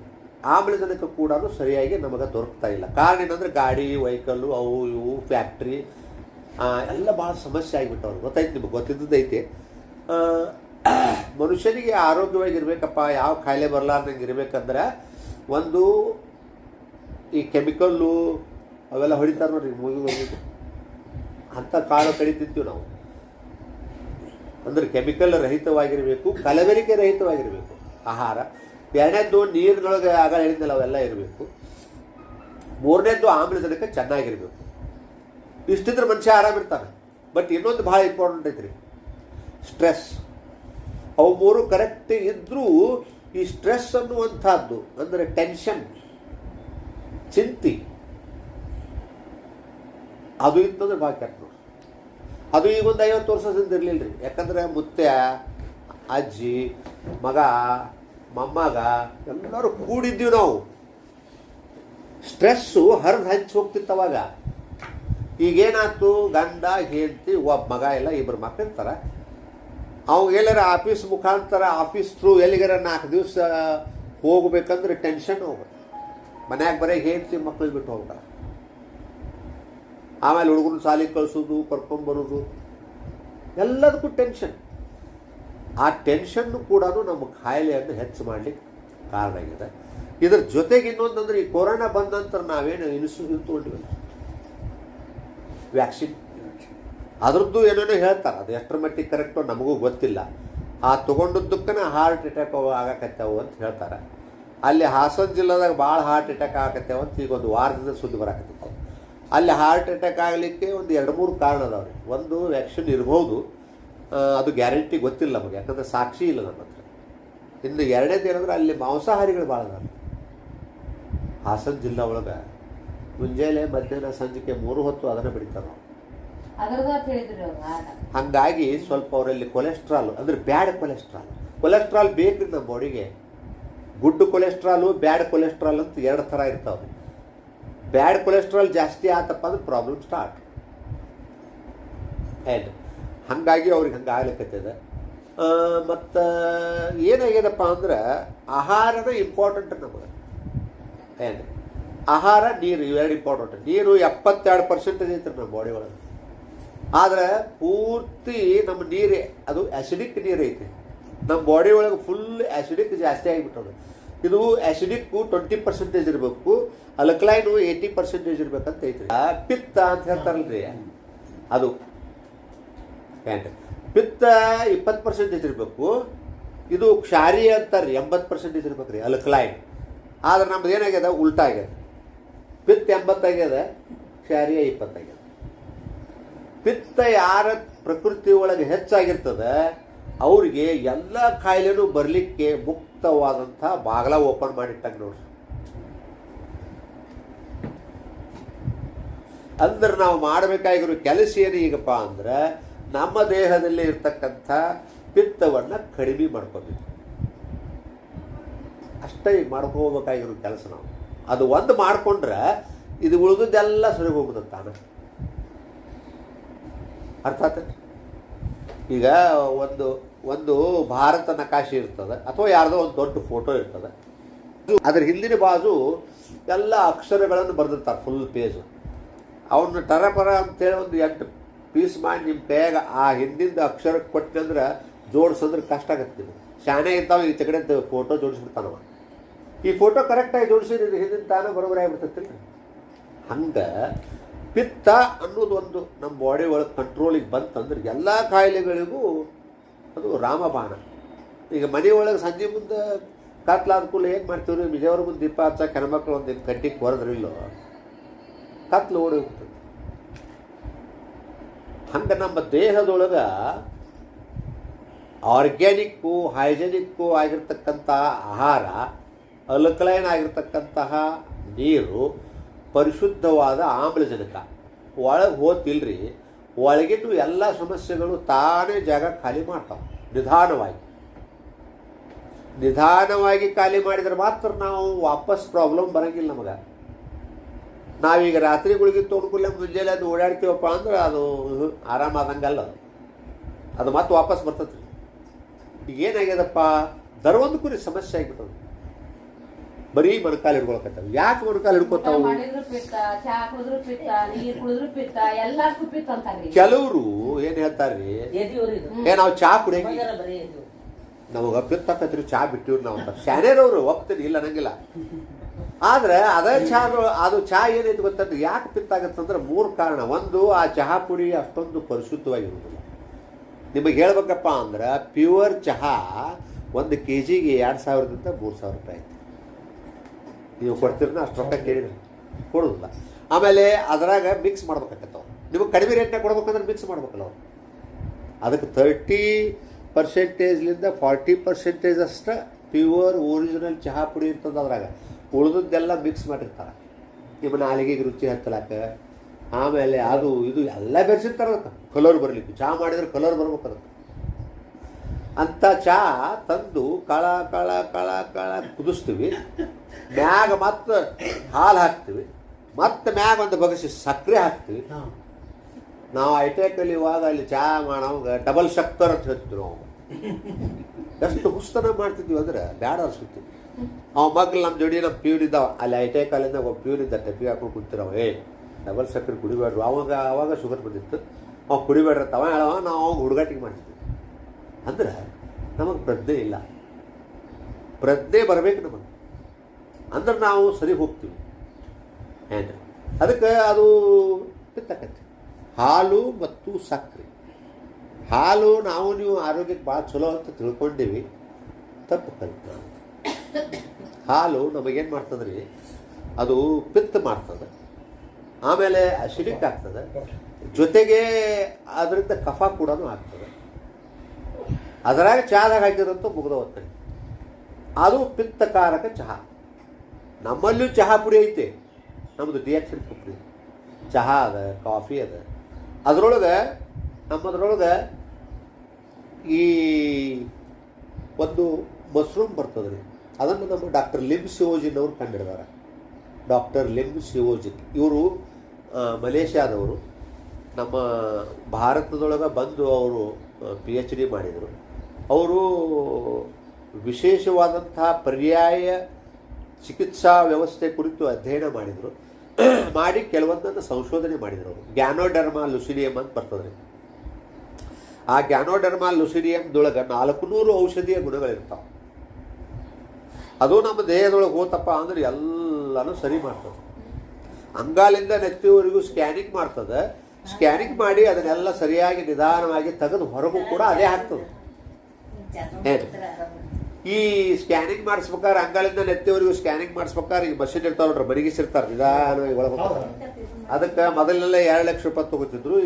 ಆಮ್ಲಜನಕ ಕೂಡ ಸರಿಯಾಗಿ ನಮಗೆ ದೊರಕ್ತಾ ಇಲ್ಲ. ಕಾರಣ ಏನಂದ್ರೆ ಗಾಡಿ ವೆಹಿಕಲ್ಲು ಅವು ಇವು ಫ್ಯಾಕ್ಟ್ರಿ ಎಲ್ಲ ಭಾಳ ಸಮಸ್ಯೆ ಆಗಿಬಿಟ್ಟವ್ರು. ಗೊತ್ತಾಯ್ತು ನಿಮಗೆ? ಗೊತ್ತಿದ್ದೈತೆ ಮನುಷ್ಯನಿಗೆ ಆರೋಗ್ಯವಾಗಿರ್ಬೇಕಪ್ಪ ಯಾವ ಕಾಯಿಲೆ ಬರಲಾರ್ದಂಗೆ ಇರಬೇಕಂದ್ರೆ ಒಂದು ಈ ಕೆಮಿಕಲ್ಲು ಅವೆಲ್ಲ ಹೊಡಿತಾರೆ ನೋಡ್ರಿ ಮೂವಿ ಹೋಗಿದ್ದು ಅಂಥ ಕಾಳು ಕಡಿತಿರ್ತೀವಿ ನಾವು. ಅಂದ್ರೆ ಕೆಮಿಕಲ್ ರಹಿತವಾಗಿರಬೇಕು, ಕಲಬೆರಿಕೆ ರಹಿತವಾಗಿರಬೇಕು. ಆಹಾರ. ಎರಡನೇದ್ದು ನೀರಿನೊಳಗೆ ಆಗ ಹೇಳಿದ್ನಲ್ಲ, ಅವೆಲ್ಲ ಇರಬೇಕು. ಮೂರನೇದ್ದು ಆಮ್ಲಜನಕ ಚೆನ್ನಾಗಿರಬೇಕು. ಇಷ್ಟಿದ್ರೆ ಮನುಷ್ಯ ಆರಾಮಿರ್ತಾನೆ ಬಟ್ ಇನ್ನೊಂದು ಭಾಳ ಇಂಪಾರ್ಟೆಂಟ್ ಐತ್ರಿ. ಸ್ಟ್ರೆಸ್ ಅವು ಮೂರು ಕರೆಕ್ಟ್ ಇದ್ದರೂ ಈ ಸ್ಟ್ರೆಸ್ ಅನ್ನುವಂಥದ್ದು, ಅಂದರೆ ಟೆನ್ಷನ್ ಚಿಂತಿ, ಅದು ಇತ್ತಂದ್ರೆ ಭಾಳ ಕೆಟ್ಟ ಅದು ಈಗ ಒಂದು ಐವತ್ತು ವರ್ಷದಿಂದ ಇರಲಿಲ್ಲ ರೀ ಯಾಕಂದ್ರೆ ಮುತ್ತೆ ಅಜ್ಜಿ, ಮಗ, ಮೊಮ್ಮಗ, ಎಲ್ಲರೂ ಕೂಡಿದ್ದೀವಿ ನಾವು. ಸ್ಟ್ರೆಸ್ಸು ಹರಿದು ಹಂಚಿ ಹೋಗ್ತಿತ್ತು ಅವಾಗ. ಈಗೇನಾಯ್ತು? ಗಂಡ, ಹೆಂಡತಿ ಒಬ್ಬ ಮಗ ಎಲ್ಲ ಇಬ್ಬರು ಮಕ್ಕಳಿರ್ತಾರೆ ಅವಾಗ ಎಲ್ಲರ ಆಫೀಸ್ ಮುಖಾಂತರ, ಆಫೀಸ್ ಥ್ರೂ ಎಲ್ಲಿಗಾರ ನಾಲ್ಕು ದಿವಸ ಹೋಗ್ಬೇಕಂದ್ರೆ ಟೆನ್ಷನ್ ಹೋಗುತ್ತೆ. ಮನ್ಯಾಗ ಬರೀ ಹೆಂಡತಿ ಮಕ್ಕಳು ಬಿಟ್ಟು ಹೋಗ್ತಾರೆ ಆಮೇಲೆ ಹುಡುಗನ ಸಾಲಿ ಕಳಿಸೋದು ಕರ್ಕೊಂಬರೋದು ಎಲ್ಲದಕ್ಕೂ ಟೆನ್ಷನ್ ಆ ಟೆನ್ಷನ್ನು ಕೂಡ ನಮ್ಮ ಕಾಯಿಲೆಯನ್ನು ಹೆಚ್ಚು ಮಾಡಲಿಕ್ಕೆ ಕಾರಣ ಆಗಿದೆ. ಇದರ ಜೊತೆಗೆ ಇನ್ನೊಂದಂದ್ರೆ ಈ ಕೊರೋನಾ ಬಂದ ನಂತರ ನಾವೇನು ಇನ್ಸುಲಿನ್ ತೊಗೊಂಡಿವಲ್ಲ? ವ್ಯಾಕ್ಸಿನ್ ಅದ್ರದ್ದು ಏನೇನೋ ಹೇಳ್ತಾರೆ. ಅದು ಎಷ್ಟರ ಮಟ್ಟಿಗೆ ಕರೆಕ್ಟೋ ನಮಗೂ ಗೊತ್ತಿಲ್ಲ. ಆ ತೊಗೊಂಡದ್ದಕ್ಕನ ಹಾರ್ಟ್ ಅಟ್ಯಾಕ್ ಆಗಕತ್ತೇವು ಅಂತ ಹೇಳ್ತಾರೆ. ಅಲ್ಲಿ ಹಾಸನ ಜಿಲ್ಲೆದಾಗ ಭಾಳ ಹಾರ್ಟ್ ಅಟ್ಯಾಕ್ ಆಗಕತ್ತಾವ ಅಂತ ಈಗ ಒಂದು ವಾರದಿಂದ ಸುದ್ದಿ ಬರಾಕತ್ತಿತ್ತು ಅಲ್ಲಿ ಹಾರ್ಟ್ ಅಟ್ಯಾಕ್ ಆಗಲಿಕ್ಕೆ ಒಂದು ಎರಡು ಮೂರು ಕಾರಣ ಅದಾವ್ರಿ ಒಂದು ವ್ಯಾಕ್ಸಿನ್ ಇರ್ಬೋದು. ಅದು ಗ್ಯಾರಂಟಿ ಗೊತ್ತಿಲ್ಲ ನಮಗೆ ಯಾಕಂದ್ರೆ ಸಾಕ್ಷಿ ಇಲ್ಲ ನಮ್ಮ ಹತ್ರ. ಇನ್ನು ಎರಡನೇದು ಏನಂದ್ರೆ ಅಲ್ಲಿ ಮಾಂಸಾಹಾರಿಗಳು ಭಾಳ ಅದಾವೆ. ಹಾಸನ ಜಿಲ್ಲಾ ಒಳಗೆ ಮುಂಜಾನೆ ಮಧ್ಯಾಹ್ನ ಸಂಜೆಗೆ ಮೂರು ಹೊತ್ತು ಅದನ್ನು ಬಿಡ್ತಾರೆ ನಾವು ಹಾಗಾಗಿ ಸ್ವಲ್ಪ ಅವರಲ್ಲಿ ಕೊಲೆಸ್ಟ್ರಾಲ್ ಅಂದ್ರೆ ಬ್ಯಾಡ್ ಕೊಲೆಸ್ಟ್ರಾಲ್ ಕೊಲೆಸ್ಟ್ರಾಲ್ ಬೇಕ್ರಿ ನಮ್ಮ ಬಾಡಿಗೆ ಗುಡ್ ಕೊಲೆಸ್ಟ್ರಾಲು ಬ್ಯಾಡ್ ಕೊಲೆಸ್ಟ್ರಾಲ್ ಅಂತ ಎರಡು ಥರ ಇರ್ತಾವೆ ಬ್ಯಾಡ್ ಕೊಲೆಸ್ಟ್ರಾಲ್ ಜಾಸ್ತಿ ಆತಪ್ಪ ಅಂದ್ರೆ ಪ್ರಾಬ್ಲಮ್ ಸ್ಟಾರ್ಟ್ ಆ್ಯಂಡ್ ಹಾಗಾಗಿ ಅವ್ರಿಗೆ ಹಂಗೆ ಆಗ್ಲಿಕ್ಕತ್ತದ ಮತ್ತು ಏನಾಗ್ಯದಪ್ಪ ಅಂದ್ರೆ ಆಹಾರನ ಇಂಪಾರ್ಟೆಂಟ್ ನಮಗೆ. ಏನು ಆಹಾರ, ನೀರು ಇವೆರಡು ಇಂಪಾರ್ಟೆಂಟ್ ನೀರು ಎಪ್ಪತ್ತೆರಡು ಪರ್ಸೆಂಟೇಜ್ ಐತ್ರಿ ನಮ್ಮ ಬಾಡಿ ಒಳಗೆ. ಆದ್ರೆ ಪೂರ್ತಿ ನಮ್ಮ ನೀರೇ, ಅದು ಆ್ಯಸಿಡಿಕ್ ನೀರು ಐತಿ. ನಮ್ಮ ಬಾಡಿ ಒಳಗೆ ಫುಲ್ ಆ್ಯಸಿಡಿಕ್ ಜಾಸ್ತಿ ಆಗಿಬಿಟ್ಟವ್ರು. ಇದು ಆ್ಯಸಿಡಿಕ್ಕು ಟ್ವೆಂಟಿ ಪರ್ಸೆಂಟೇಜ್ ಇರಬೇಕು. ಅಲ್ಕಲೈನು ಏಯ್ಟಿ ಪರ್ಸೆಂಟೇಜ್ ಇರ್ಬೇಕಂತ ಐತ್ರಿ ಪಿತ್ತ ಅಂತ ಹೇಳ್ತಾರಲ್ರಿ. ಅದು. ಪಿತ್ತ ಇಪ್ಪತ್ತು ಪರ್ಸೆಂಟೇಜ್ ಇರಬೇಕು. ಇದು ಕ್ಷಾರಿ ಅಂತಾರೆ ಎಂಬತ್ತು ಪರ್ಸೆಂಟೇಜ್ ಇರ್ಬೇಕು ರೀ ಅಲ್ಕಲೈನ್ ಆದ್ರೆ ನಮ್ದು ಏನಾಗ್ಯದ? ಉಲ್ಟಾ ಆಗ್ಯದ. ಪಿತ್ತ ಎಂಬತ್ತಾಗ್ಯದ ಕ್ಷಾರಿಯ ಇಪ್ಪತ್ತಾಗ್ಯದ ಪಿತ್ತ ಯಾರ ಪ್ರಕೃತಿ ಒಳಗೆ ಹೆಚ್ಚಾಗಿರ್ತದ, ಅವ್ರಿಗೆ ಎಲ್ಲ ಕಾಯಿಲೆನೂ ಬರಲಿಕ್ಕೆ ಮುಕ್ತವಾದಂಥ ಬಾಗಿಲ ಓಪನ್ ಮಾಡಿಟ್ಟಾಗ ನೋಡ್ರಿ. ಅಂದ್ರೆ ನಾವು ಮಾಡಬೇಕಾಗಿರೋ ಕೆಲಸ ಏನು ಈಗಪ್ಪ ಅಂದ್ರೆ ನಮ್ಮ ದೇಹದಲ್ಲಿ ಇರ್ತಕ್ಕಂಥ ಪಿತ್ತವನ್ನು ಕಡಿಮೆ ಮಾಡ್ಕೋಬೇಕು. ಅಷ್ಟೇ ಮಾಡ್ಕೋಬೇಕಾಗಿರೋ ಕೆಲಸ ನಾವು. ಅದು ಒಂದು ಮಾಡಿಕೊಂಡ್ರೆ ಇದು ಉಳಿದದ್ದೆಲ್ಲ ಸರಿ ಹೋಗ್ಬಿಡುತ್ತೆ ತಾನೆ. ಅರ್ಥ ಆತ ಈಗ ಒಂದು ಒಂದು ಭಾರತ ನಕಾಶೆ ಇರ್ತದೆ ಅಥವಾ ಯಾರ್ದೋ ಒಂದು ದೊಡ್ಡ ಫೋಟೋ ಇರ್ತದೆ. ಅದ್ರ ಹಿಂದಿನ ಬಾಜು ಎಲ್ಲ ಅಕ್ಷರಗಳನ್ನು ಬರೆದಿರ್ತಾರೆ ಫುಲ್ ಪೇಜು ಅವನ್ನ ಟರಪರ ಅಂತೇಳಿ ಒಂದು ಎಂಟು ಪೀಸ್ ಮಾಡಿ ನಿಮ್ಮ ಕೈಯಾಗ ಆ ಹಿಂದಿಂದ ಅಕ್ಷರಕ್ಕೆ ಕೊಟ್ಟಂದ್ರೆ ಜೋಡಿಸಂದ್ರೆ ಕಷ್ಟ ಆಗತ್ತೆ ನಿಮಗೆ. ಶಾನೆ ಇರ್ತಾವ ಈ ತಗಡೆ ಫೋಟೋ ಜೋಡಿಸ್ಬಿಡ್ತಾನವ. ಈ ಫೋಟೋ ಕರೆಕ್ಟಾಗಿ ಜೋಡಿಸಿದ್ರೆ ಹಿಂದಿನ ತಾನೇ ಬರೋಬರಿ ಆಗ್ಬಿಡ್ತೈತಿಲ್ಲ. ಹಂಗೆ ಪಿತ್ತ ಅನ್ನೋದು ಒಂದು ನಮ್ಮ ಬಾಡಿ ಒಳಗೆ ಕಂಟ್ರೋಲಿಗೆ ಬಂತಂದ್ರೆ ಎಲ್ಲ ಕಾಯಿಲೆಗಳಿಗೂ ಅದು ರಾಮಬಾಣ. ಈಗ ಮನೆ ಒಳಗೆ ಸಂಜೆ ಮುಂದೆ ಕತ್ಲಾದ ಕೂಡ ಏನು ಮಾಡ್ತೀವ್ರಿ? ವಿಜಯವ್ರ ಮುಂದೆ ದೀಪ ಹಚ್ಚಕ್ಕೆ ಹೆಣ್ಮಕ್ಳು ಒಂದು ಕಟ್ಟಿಗೆ ಹೊರದ್ರಿಲ್ಲೋ? ಕತ್ಲು ಓಡಿ ಹಂಗೆ ನಮ್ಮ ದೇಹದೊಳಗೆ ಆರ್ಗ್ಯಾನಿಕ್ಕು, ಹೈಜೆನಿಕ್ಕು ಆಗಿರ್ತಕ್ಕಂಥ ಆಹಾರ, ಅಲ್ಕಲೈನ್ ಆಗಿರ್ತಕ್ಕಂತಹ ನೀರು ಪರಿಶುದ್ಧವಾದ ಆಮ್ಲಜನಕ ಒಳಗೆ ಹೋತಿಲ್ರಿ, ಒಳಗಿದ್ದು ಎಲ್ಲ ಸಮಸ್ಯೆಗಳು ತಾನೇ ಜಾಗ ಖಾಲಿ ಮಾಡ್ತಾವೆ, ನಿಧಾನವಾಗಿ. ನಿಧಾನವಾಗಿ ಖಾಲಿ ಮಾಡಿದರೆ ಮಾತ್ರ ನಾವು ವಾಪಸ್ ಪ್ರಾಬ್ಲಮ್ ಬರೋಂಗಿಲ್ಲ ನಮಗೆ. ನಾವೀಗ ರಾತ್ರಿ ಗುಳಿಗೆ ತೊಗೊಂಡ್ಕೂಲೆ ಮುಂಜಾನೆ ಅದು ಓಡಾಡ್ತೀವಪ್ಪ ಅಂದ್ರೆ ಅದು ಆರಾಮಾದಂಗಲ್ಲ ಅದು. ಅದು ಮತ್ತೆ ವಾಪಸ್ ಬರ್ತದೆ. ಈಗ ಏನಾಗ್ಯದಪ್ಪ? ದರವೊಂದು ಕುರಿ ಸಮಸ್ಯೆ ಆಗಿಬಿಟ್ಟದು ಬರೀ ಮೊಣಕಾಲು ಹಿಡ್ಕೊಳಕತ್ತಾವ. ಯಾಕೆ ಮೊಣಕಾಲು ಹಿಡ್ಕೊತಾವು? ಕೆಲವರು ಏನ್ ಹೇಳ್ತಾರ್ರಿ? ಏ ನಾವು ಚಾ ಕುಡಿಯಂಗಿ ಬಂಗಾರ ಬರೀ ಎದ್ದು ನಮಗೆ ಪಿತ್ತಕತ್ರಿ ಚಾ ಬಿಟ್ಟಿವ್ರಿ ನಾವು ಶಾನೇರವ್ರು ಒಪ್ತೀನಿ ಇಲ್ಲ ಅನ್ನಂಗಿಲ್ಲ. ಆದ್ರೆ ಅದೇ ಚಹಾ ಅದು ಚಹಾ ಏನೈತಿ ಗೊತ್ತಂದ್ರೆ ಯಾಕೆ ಪಿತ್ತ ಆಗತ್ತಂದ್ರೆ ಮೂರು ಕಾರಣ. ಒಂದು ಆ ಚಹಾ ಪುಡಿ ಅಷ್ಟೊಂದು ಪರಿಶುದ್ಧವಾಗಿರುವುದಿಲ್ಲ. ನಿಮಗೆ ಹೇಳ್ಬೇಕಪ್ಪ ಅಂದ್ರೆ ಪ್ಯೂರ್ ಚಹಾ ಒಂದು ಕೆ ಜಿಗೆ ಎರಡು ಸಾವಿರದಿಂದ ಮೂರು ಸಾವಿರ ರೂಪಾಯಿ ಐತೆ. ನೀವು ಕೊಡ್ತೀರನ್ನ ಅಷ್ಟು ರೊಕ್ಕ ಕೇಳಿದ್ರೆ ಕೊಡೋದಿಲ್ಲ. ಆಮೇಲೆ ಅದ್ರಾಗ ಮಿಕ್ಸ್ ಮಾಡ್ಬೇಕಾಗತ್ತವು ನಿಮಗೆ ಕಡಿಮೆ ರೇಟ್ನಾಗ ಕೊಡ್ಬೇಕಂದ್ರೆ ಮಿಕ್ಸ್ ಮಾಡ್ಬೇಕಲ್ಲ ಅವ್ರು. ಅದಕ್ಕೆ ತರ್ಟಿ ಪರ್ಸೆಂಟೇಜ್ಲಿಂದ ಫಾರ್ಟಿ ಪರ್ಸೆಂಟೇಜ್ ಅಷ್ಟು ಪ್ಯೂರ್ ಒರಿಜಿನಲ್ ಚಹಾ ಪುಡಿ ಇರ್ತದೆ ಅದ್ರಾಗ. ಉಳಿದದ್ದೆಲ್ಲ ಮಿಕ್ಸ್ ಮಾಡಿರ್ತಾರೆ. ನಿಮ್ಮ ನಾಲಿಗೆಗೆ ರುಚಿ ಹತ್ತಲಾಕ ಆಮೇಲೆ ಅದು ಇದು ಎಲ್ಲ ಬೆರೆಸಿರ್ತಾರೆ ಕಲರ್ ಬರಲಿಕ್ಕೆ. ಚಹಾ ಮಾಡಿದ್ರೆ ಕಲರ್ ಬರ್ಬೇಕು ಅದಕ್ಕೆ. ಅಂಥ ಚಹಾ ತಂದು ಕಳ ಕಳ ಕಳ ಕಳ ಕುದಿಸ್ತೀವಿ. ಮ್ಯಾಗ ಮತ್ತೆ ಹಾಲು ಹಾಕ್ತೀವಿ. ಮತ್ತೆ ಮ್ಯಾಗ ಒಂದು ಬಗಸಿ ಸಕ್ಕರೆ ಹಾಕ್ತೀವಿ. ನಾವು ಐಟೆಕಲ್ಲಿ ಇವಾಗ ಅಲ್ಲಿ ಚಹಾ ಮಾಡೋವಾಗ ಡಬಲ್ ಶಕ್ಕರ್ ಅಂತ ಹೇಳ್ತಿದ್ರು ನಾವು. ಎಷ್ಟು ಹುಸ್ತನ ಮಾಡ್ತಿದ್ವಿ ಅಂದ್ರೆ ಬ್ಯಾಡ ಅನ್ಸುತ್ತೆ ಅವ ಮಗ್ಲು ನಮ್ಮ ಜೋಡಿ ನಮ್ಮ ಪ್ಯೂರ್ ಇದ್ದಾವ. ಅಲ್ಲಿ ಐಟೆಕಲ್ಲಿಂದ ಒಬ್ಬ ಪ್ಯೂರ್ ಇದ್ದ ಟೆಪಿ ಹಾಕೊಂಡು ಕುಂತಿರವ ಏ ಡಬಲ್ ಸಕ್ಕರೆ ಕುಡಿಬೇಡ್ರು. ಅವಾಗ ಅವಾಗ ಶುಗರ್ ಬಂದಿತ್ತು. ಅವ ಕುಡಿಬೇಡ್ರ ತವ ಹೇಳವ ನಾವು ಅವಾಗ ಹುಡುಗಾಟಿಗೆ ಮಾಡ್ತೀವಿ ಅಂದ್ರೆ ನಮಗೆ ಪ್ರಜ್ಞೆ ಇಲ್ಲ. ಪ್ರಜ್ಞೆ ಬರಬೇಕು ನಮಗೆ. ಅಂದ್ರೆ ನಾವು ಸರಿ ಹೋಗ್ತೀವಿ. ಏನು ಅದಕ್ಕೆ ಅದು ಪಿತ್ತಕತ್ತೆ ಹಾಲು ಮತ್ತು ಸಕ್ಕರೆ ಹಾಲು ನಾವು ನೀವು ಆರೋಗ್ಯಕ್ಕೆ ಭಾಳ ಚಲೋ ಅಂತ ತಿಳ್ಕೊಂಡೀವಿ. ತಪ್ಪು ಕಲಿತು ನಾವು ಹಾಲು ನಮಗೇನು ಮಾಡ್ತದ್ರಿ? ಅದು ಪಿತ್ತ ಮಾಡ್ತದೆ. ಆಮೇಲೆ ಅಸಿಡಿಕ್ ಆಗ್ತದೆ. ಜೊತೆಗೆ ಅದರಿಂದ ಕಫ ಕೂಡ ಆಗ್ತದೆ. ಅದರಾಗ ಚಹಾದಾಗ ಹಾಕಿದಂತೂ ಮುಗಿದ ಅದು ಪಿತ್ತಕಾರಕ ಚಹಾ. ನಮ್ಮಲ್ಲೂ ಚಹಾ ಪುಡಿ ಐತೆ. ನಮ್ಮದು ಡಿಯಾಕ್ಷನ್ ಪುಡಿ. ಚಹಾ ಅದ, ಕಾಫಿ ಅದ. ಅದರೊಳಗೆ, ನಮ್ಮದ್ರೊಳಗೆ ಈ ಒಂದು ಮಶ್ರೂಮ್ ಬರ್ತದೆ ರೀ ಅದನ್ನು ನಮ್ಮ ಡಾಕ್ಟರ್ ಲಿಮ್ ಸಿಯೋಜಿನ್ ಅವರು ಕಂಡಿಡಿದಾರೆ ಡಾಕ್ಟರ್ ಲಿಮ್ ಶಿವೋಜಿನ್. ಇವರು ಮಲೇಷ್ಯಾದವರು. ನಮ್ಮ ಭಾರತದೊಳಗೆ ಬಂದು ಅವರು ಪಿ ಎಚ್ ಡಿ ಮಾಡಿದರು. ಅವರು ವಿಶೇಷವಾದಂತಹ ಪರ್ಯಾಯ ಚಿಕಿತ್ಸಾ ವ್ಯವಸ್ಥೆ ಕುರಿತು ಅಧ್ಯಯನ ಮಾಡಿದರು. ಮಾಡಿ ಕೆಲವೊಂದನ್ನು ಸಂಶೋಧನೆ ಮಾಡಿದರು ಅವರು. ಗ್ಯಾನೋಡರ್ಮಾ ಲುಸಿಡಿಯಮ್ ಅಂತ ಬರ್ತದೆ. ಆ ಗ್ಯಾನೋಡರ್ಮಾ ಲುಸಿಡಿಯಂದೊಳಗೆ ನಾಲ್ಕು ನೂರು ಔಷಧೀಯ ಗುಣಗಳಿರ್ತಾವೆ. ಅದು ನಮ್ಮ ದೇಹದೊಳಗೆ ಹೋತಪ್ಪ ಅಂದ್ರೆ ಎಲ್ಲನೂ ಸರಿ ಮಾಡ್ತದೆ. ಅಂಗಾಲಿಂದ ನೆತ್ತಿವರೆಗೂ ಸ್ಕ್ಯಾನಿಂಗ್ ಮಾಡ್ತದೆ. ಸ್ಕ್ಯಾನಿಂಗ್ ಮಾಡಿ ಅದನ್ನೆಲ್ಲ ಸರಿಯಾಗಿ ನಿಧಾನವಾಗಿ ತೆಗೆದು ಹೊರಗೂ ಕೂಡ ಅದೇ ಹಾಕ್ತದೆ. ಏನು? ಈ ಸ್ಕ್ಯಾನಿಂಗ್ ಮಾಡಿಸ್ಬೇಕಾದ್ರೆ ಅಂಗಾಲಿಂದ ನೆತ್ತಿವರೆಗೂ ಸ್ಕ್ಯಾನಿಂಗ್ ಮಾಡಿಸ್ಬೇಕಾದ್ರೆ ಈ ಮಷಿನ್ ಇರ್ತಾವ ನೋಡ್ರಿ ಮರಿಗಿಸಿರ್ತಾರೆ ನಿಧಾನವಾಗಿ ಒಳಗೆ. ಅದಕ್ಕೆ ಮೊದಲೆಲ್ಲ ಎರಡು ಲಕ್ಷ ರೂಪಾಯಿ ತೊಗೋತಿದ್ರು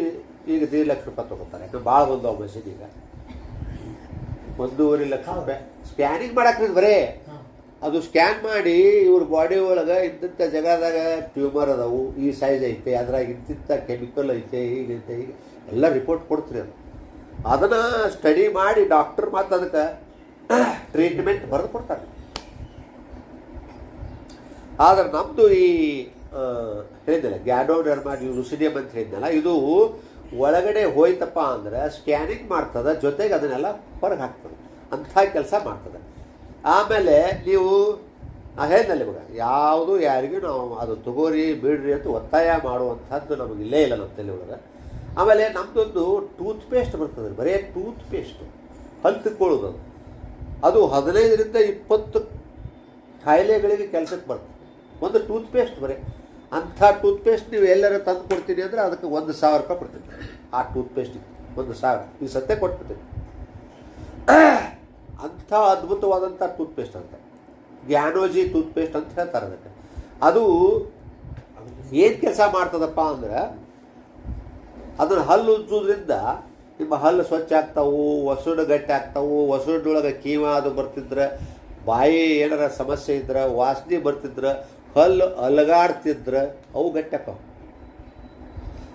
ಈಗ ದೀಡ್ ಲಕ್ಷ ರೂಪಾಯಿ ತೊಗೋತಾರೆ. ಭಾಳ ಬಂದವು ಮಷಿನ್ ಈಗ. ಒಂದೂವರೆ ಲಕ್ಷ ರೂಪಾಯಿ. ಸ್ಕ್ಯಾನಿಂಗ್ ಮಾಡಾಕ್ರಿ ಬರೇ ಅದು ಸ್ಕ್ಯಾನ್ ಮಾಡಿ ಇವ್ರ ಬಾಡಿ ಒಳಗೆ ಇಂತಿಂಥ ಜಗದಾಗ ಟ್ಯೂಮರ್ ಅದಾವು, ಈ ಸೈಜ್ ಐತೆ, ಅದ್ರಾಗ ಇಂತಿಂಥ ಕೆಮಿಕಲ್ ಐತೆ ಹೀಗೈತೆ ಹೀಗೆ. ಎಲ್ಲ ರಿಪೋರ್ಟ್ ಕೊಡ್ತೀರಿ ಅದು. ಅದನ್ನು ಸ್ಟಡಿ ಮಾಡಿ ಡಾಕ್ಟರ್ ಮತ್ತು ಅದಕ್ಕೆ ಟ್ರೀಟ್ಮೆಂಟ್ ಬರೆದು ಕೊಡ್ತಾರೆ. ಆದರೆ ನಮ್ಮದು ಈ ಹೇಳಿದ್ದಲ್ಲ ಗ್ಯಾಡೋಡರ್ಮಾ ಲುಸಿಡಿಯಂ ಅಂತ ಹೇಳಿದ್ನಲ್ಲ, ಇದು ಒಳಗಡೆ ಹೋಯ್ತಪ್ಪ ಅಂದ್ರೆ ಸ್ಕ್ಯಾನಿಂಗ್ ಮಾಡ್ತದೆ, ಜೊತೆಗೆ ಅದನ್ನೆಲ್ಲ ಹೊರಗೆ ಹಾಕ್ತದೆ. ಅಂಥ ಕೆಲಸ ಮಾಡ್ತದೆ. ಆಮೇಲೆ ನೀವು ನಾ ಹೇಳಿದ್ನಲ್ಲ ಇವಾಗ, ಯಾವುದು ಯಾರಿಗೂ ನಾವು ಅದು ತಗೋರಿ, ಬಿಡ್ರಿ ಅಂತ ಒತ್ತಾಯ ಮಾಡುವಂಥದ್ದು ನಮಗೆ ಇಲ್ಲೇ ಇಲ್ಲ ನಮ್ಮ ತಲೆ ಒಳಗೆ. ಆಮೇಲೆ ನಮ್ಮದೊಂದು ಟೂತ್ ಪೇಸ್ಟ್ ಬರ್ತದೆ, ಬರೀ ಟೂತ್ ಪೇಸ್ಟ್ ಹಲ್ಲು ಅದು. ಅದು ಹದಿನೈದರಿಂದ ಇಪ್ಪತ್ತು ಕಾಯಿಲೆಗಳಿಗೆ ಕೆಲಸಕ್ಕೆ ಬರ್ತದೆ. ಒಂದು ಟೂತ್ ಪೇಸ್ಟ್ ಬರೀ. ಅಂಥ ಟೂತ್ ಪೇಸ್ಟ್ ನೀವು ಎಲ್ಲರೂ ತಂದು ಕೊಡ್ತೀನಿ ಅಂದರೆ ಅದಕ್ಕೆ ಒಂದು ಸಾವಿರ ರೂಪಾಯಿ ಕೊಡ್ತೀನಿ. ಆ ಟೂತ್ ಪೇಸ್ಟಿಗೆ ಒಂದು ಸಾವಿರ. ಈ ಸತ್ಯ ಕೊಟ್ಬಿಡ್ತೀನಿ. ಅಂಥ ಅದ್ಭುತವಾದಂಥ ಟೂತ್ ಪೇಸ್ಟ್ ಅಂತ. ಗ್ಯಾನೋಜಿ ಟೂತ್ ಪೇಸ್ಟ್ ಅಂತ ಹೇಳ್ತಾರೆ ಅದಕ್ಕೆ. ಅದು ಏನು ಕೆಲಸ ಮಾಡ್ತದಪ್ಪ ಅಂದ್ರೆ ಅದನ್ನು ಹಲ್ಲು ಉಜ್ಜೋದ್ರಿಂದ ನಿಮ್ಮ ಹಲ್ಲು ಸ್ವಚ್ಛ ಆಗ್ತಾವು ಒಸಡು ಗಟ್ಟಿ ಆಗ್ತಾವು ಒಸಡೊಳಗೆ ಕೀಮ ಅದು ಬರ್ತಿದ್ರೆ, ಬಾಯಿ ಏನಾರ ಸಮಸ್ಯೆ ಇದ್ರೆ, ವಾಸನೆ ಬರ್ತಿದ್ರೆ, ಹಲ್ಲು ಅಲಗಾಡ್ತಿದ್ರೆ ಅವು ಗಟ್ಟಿ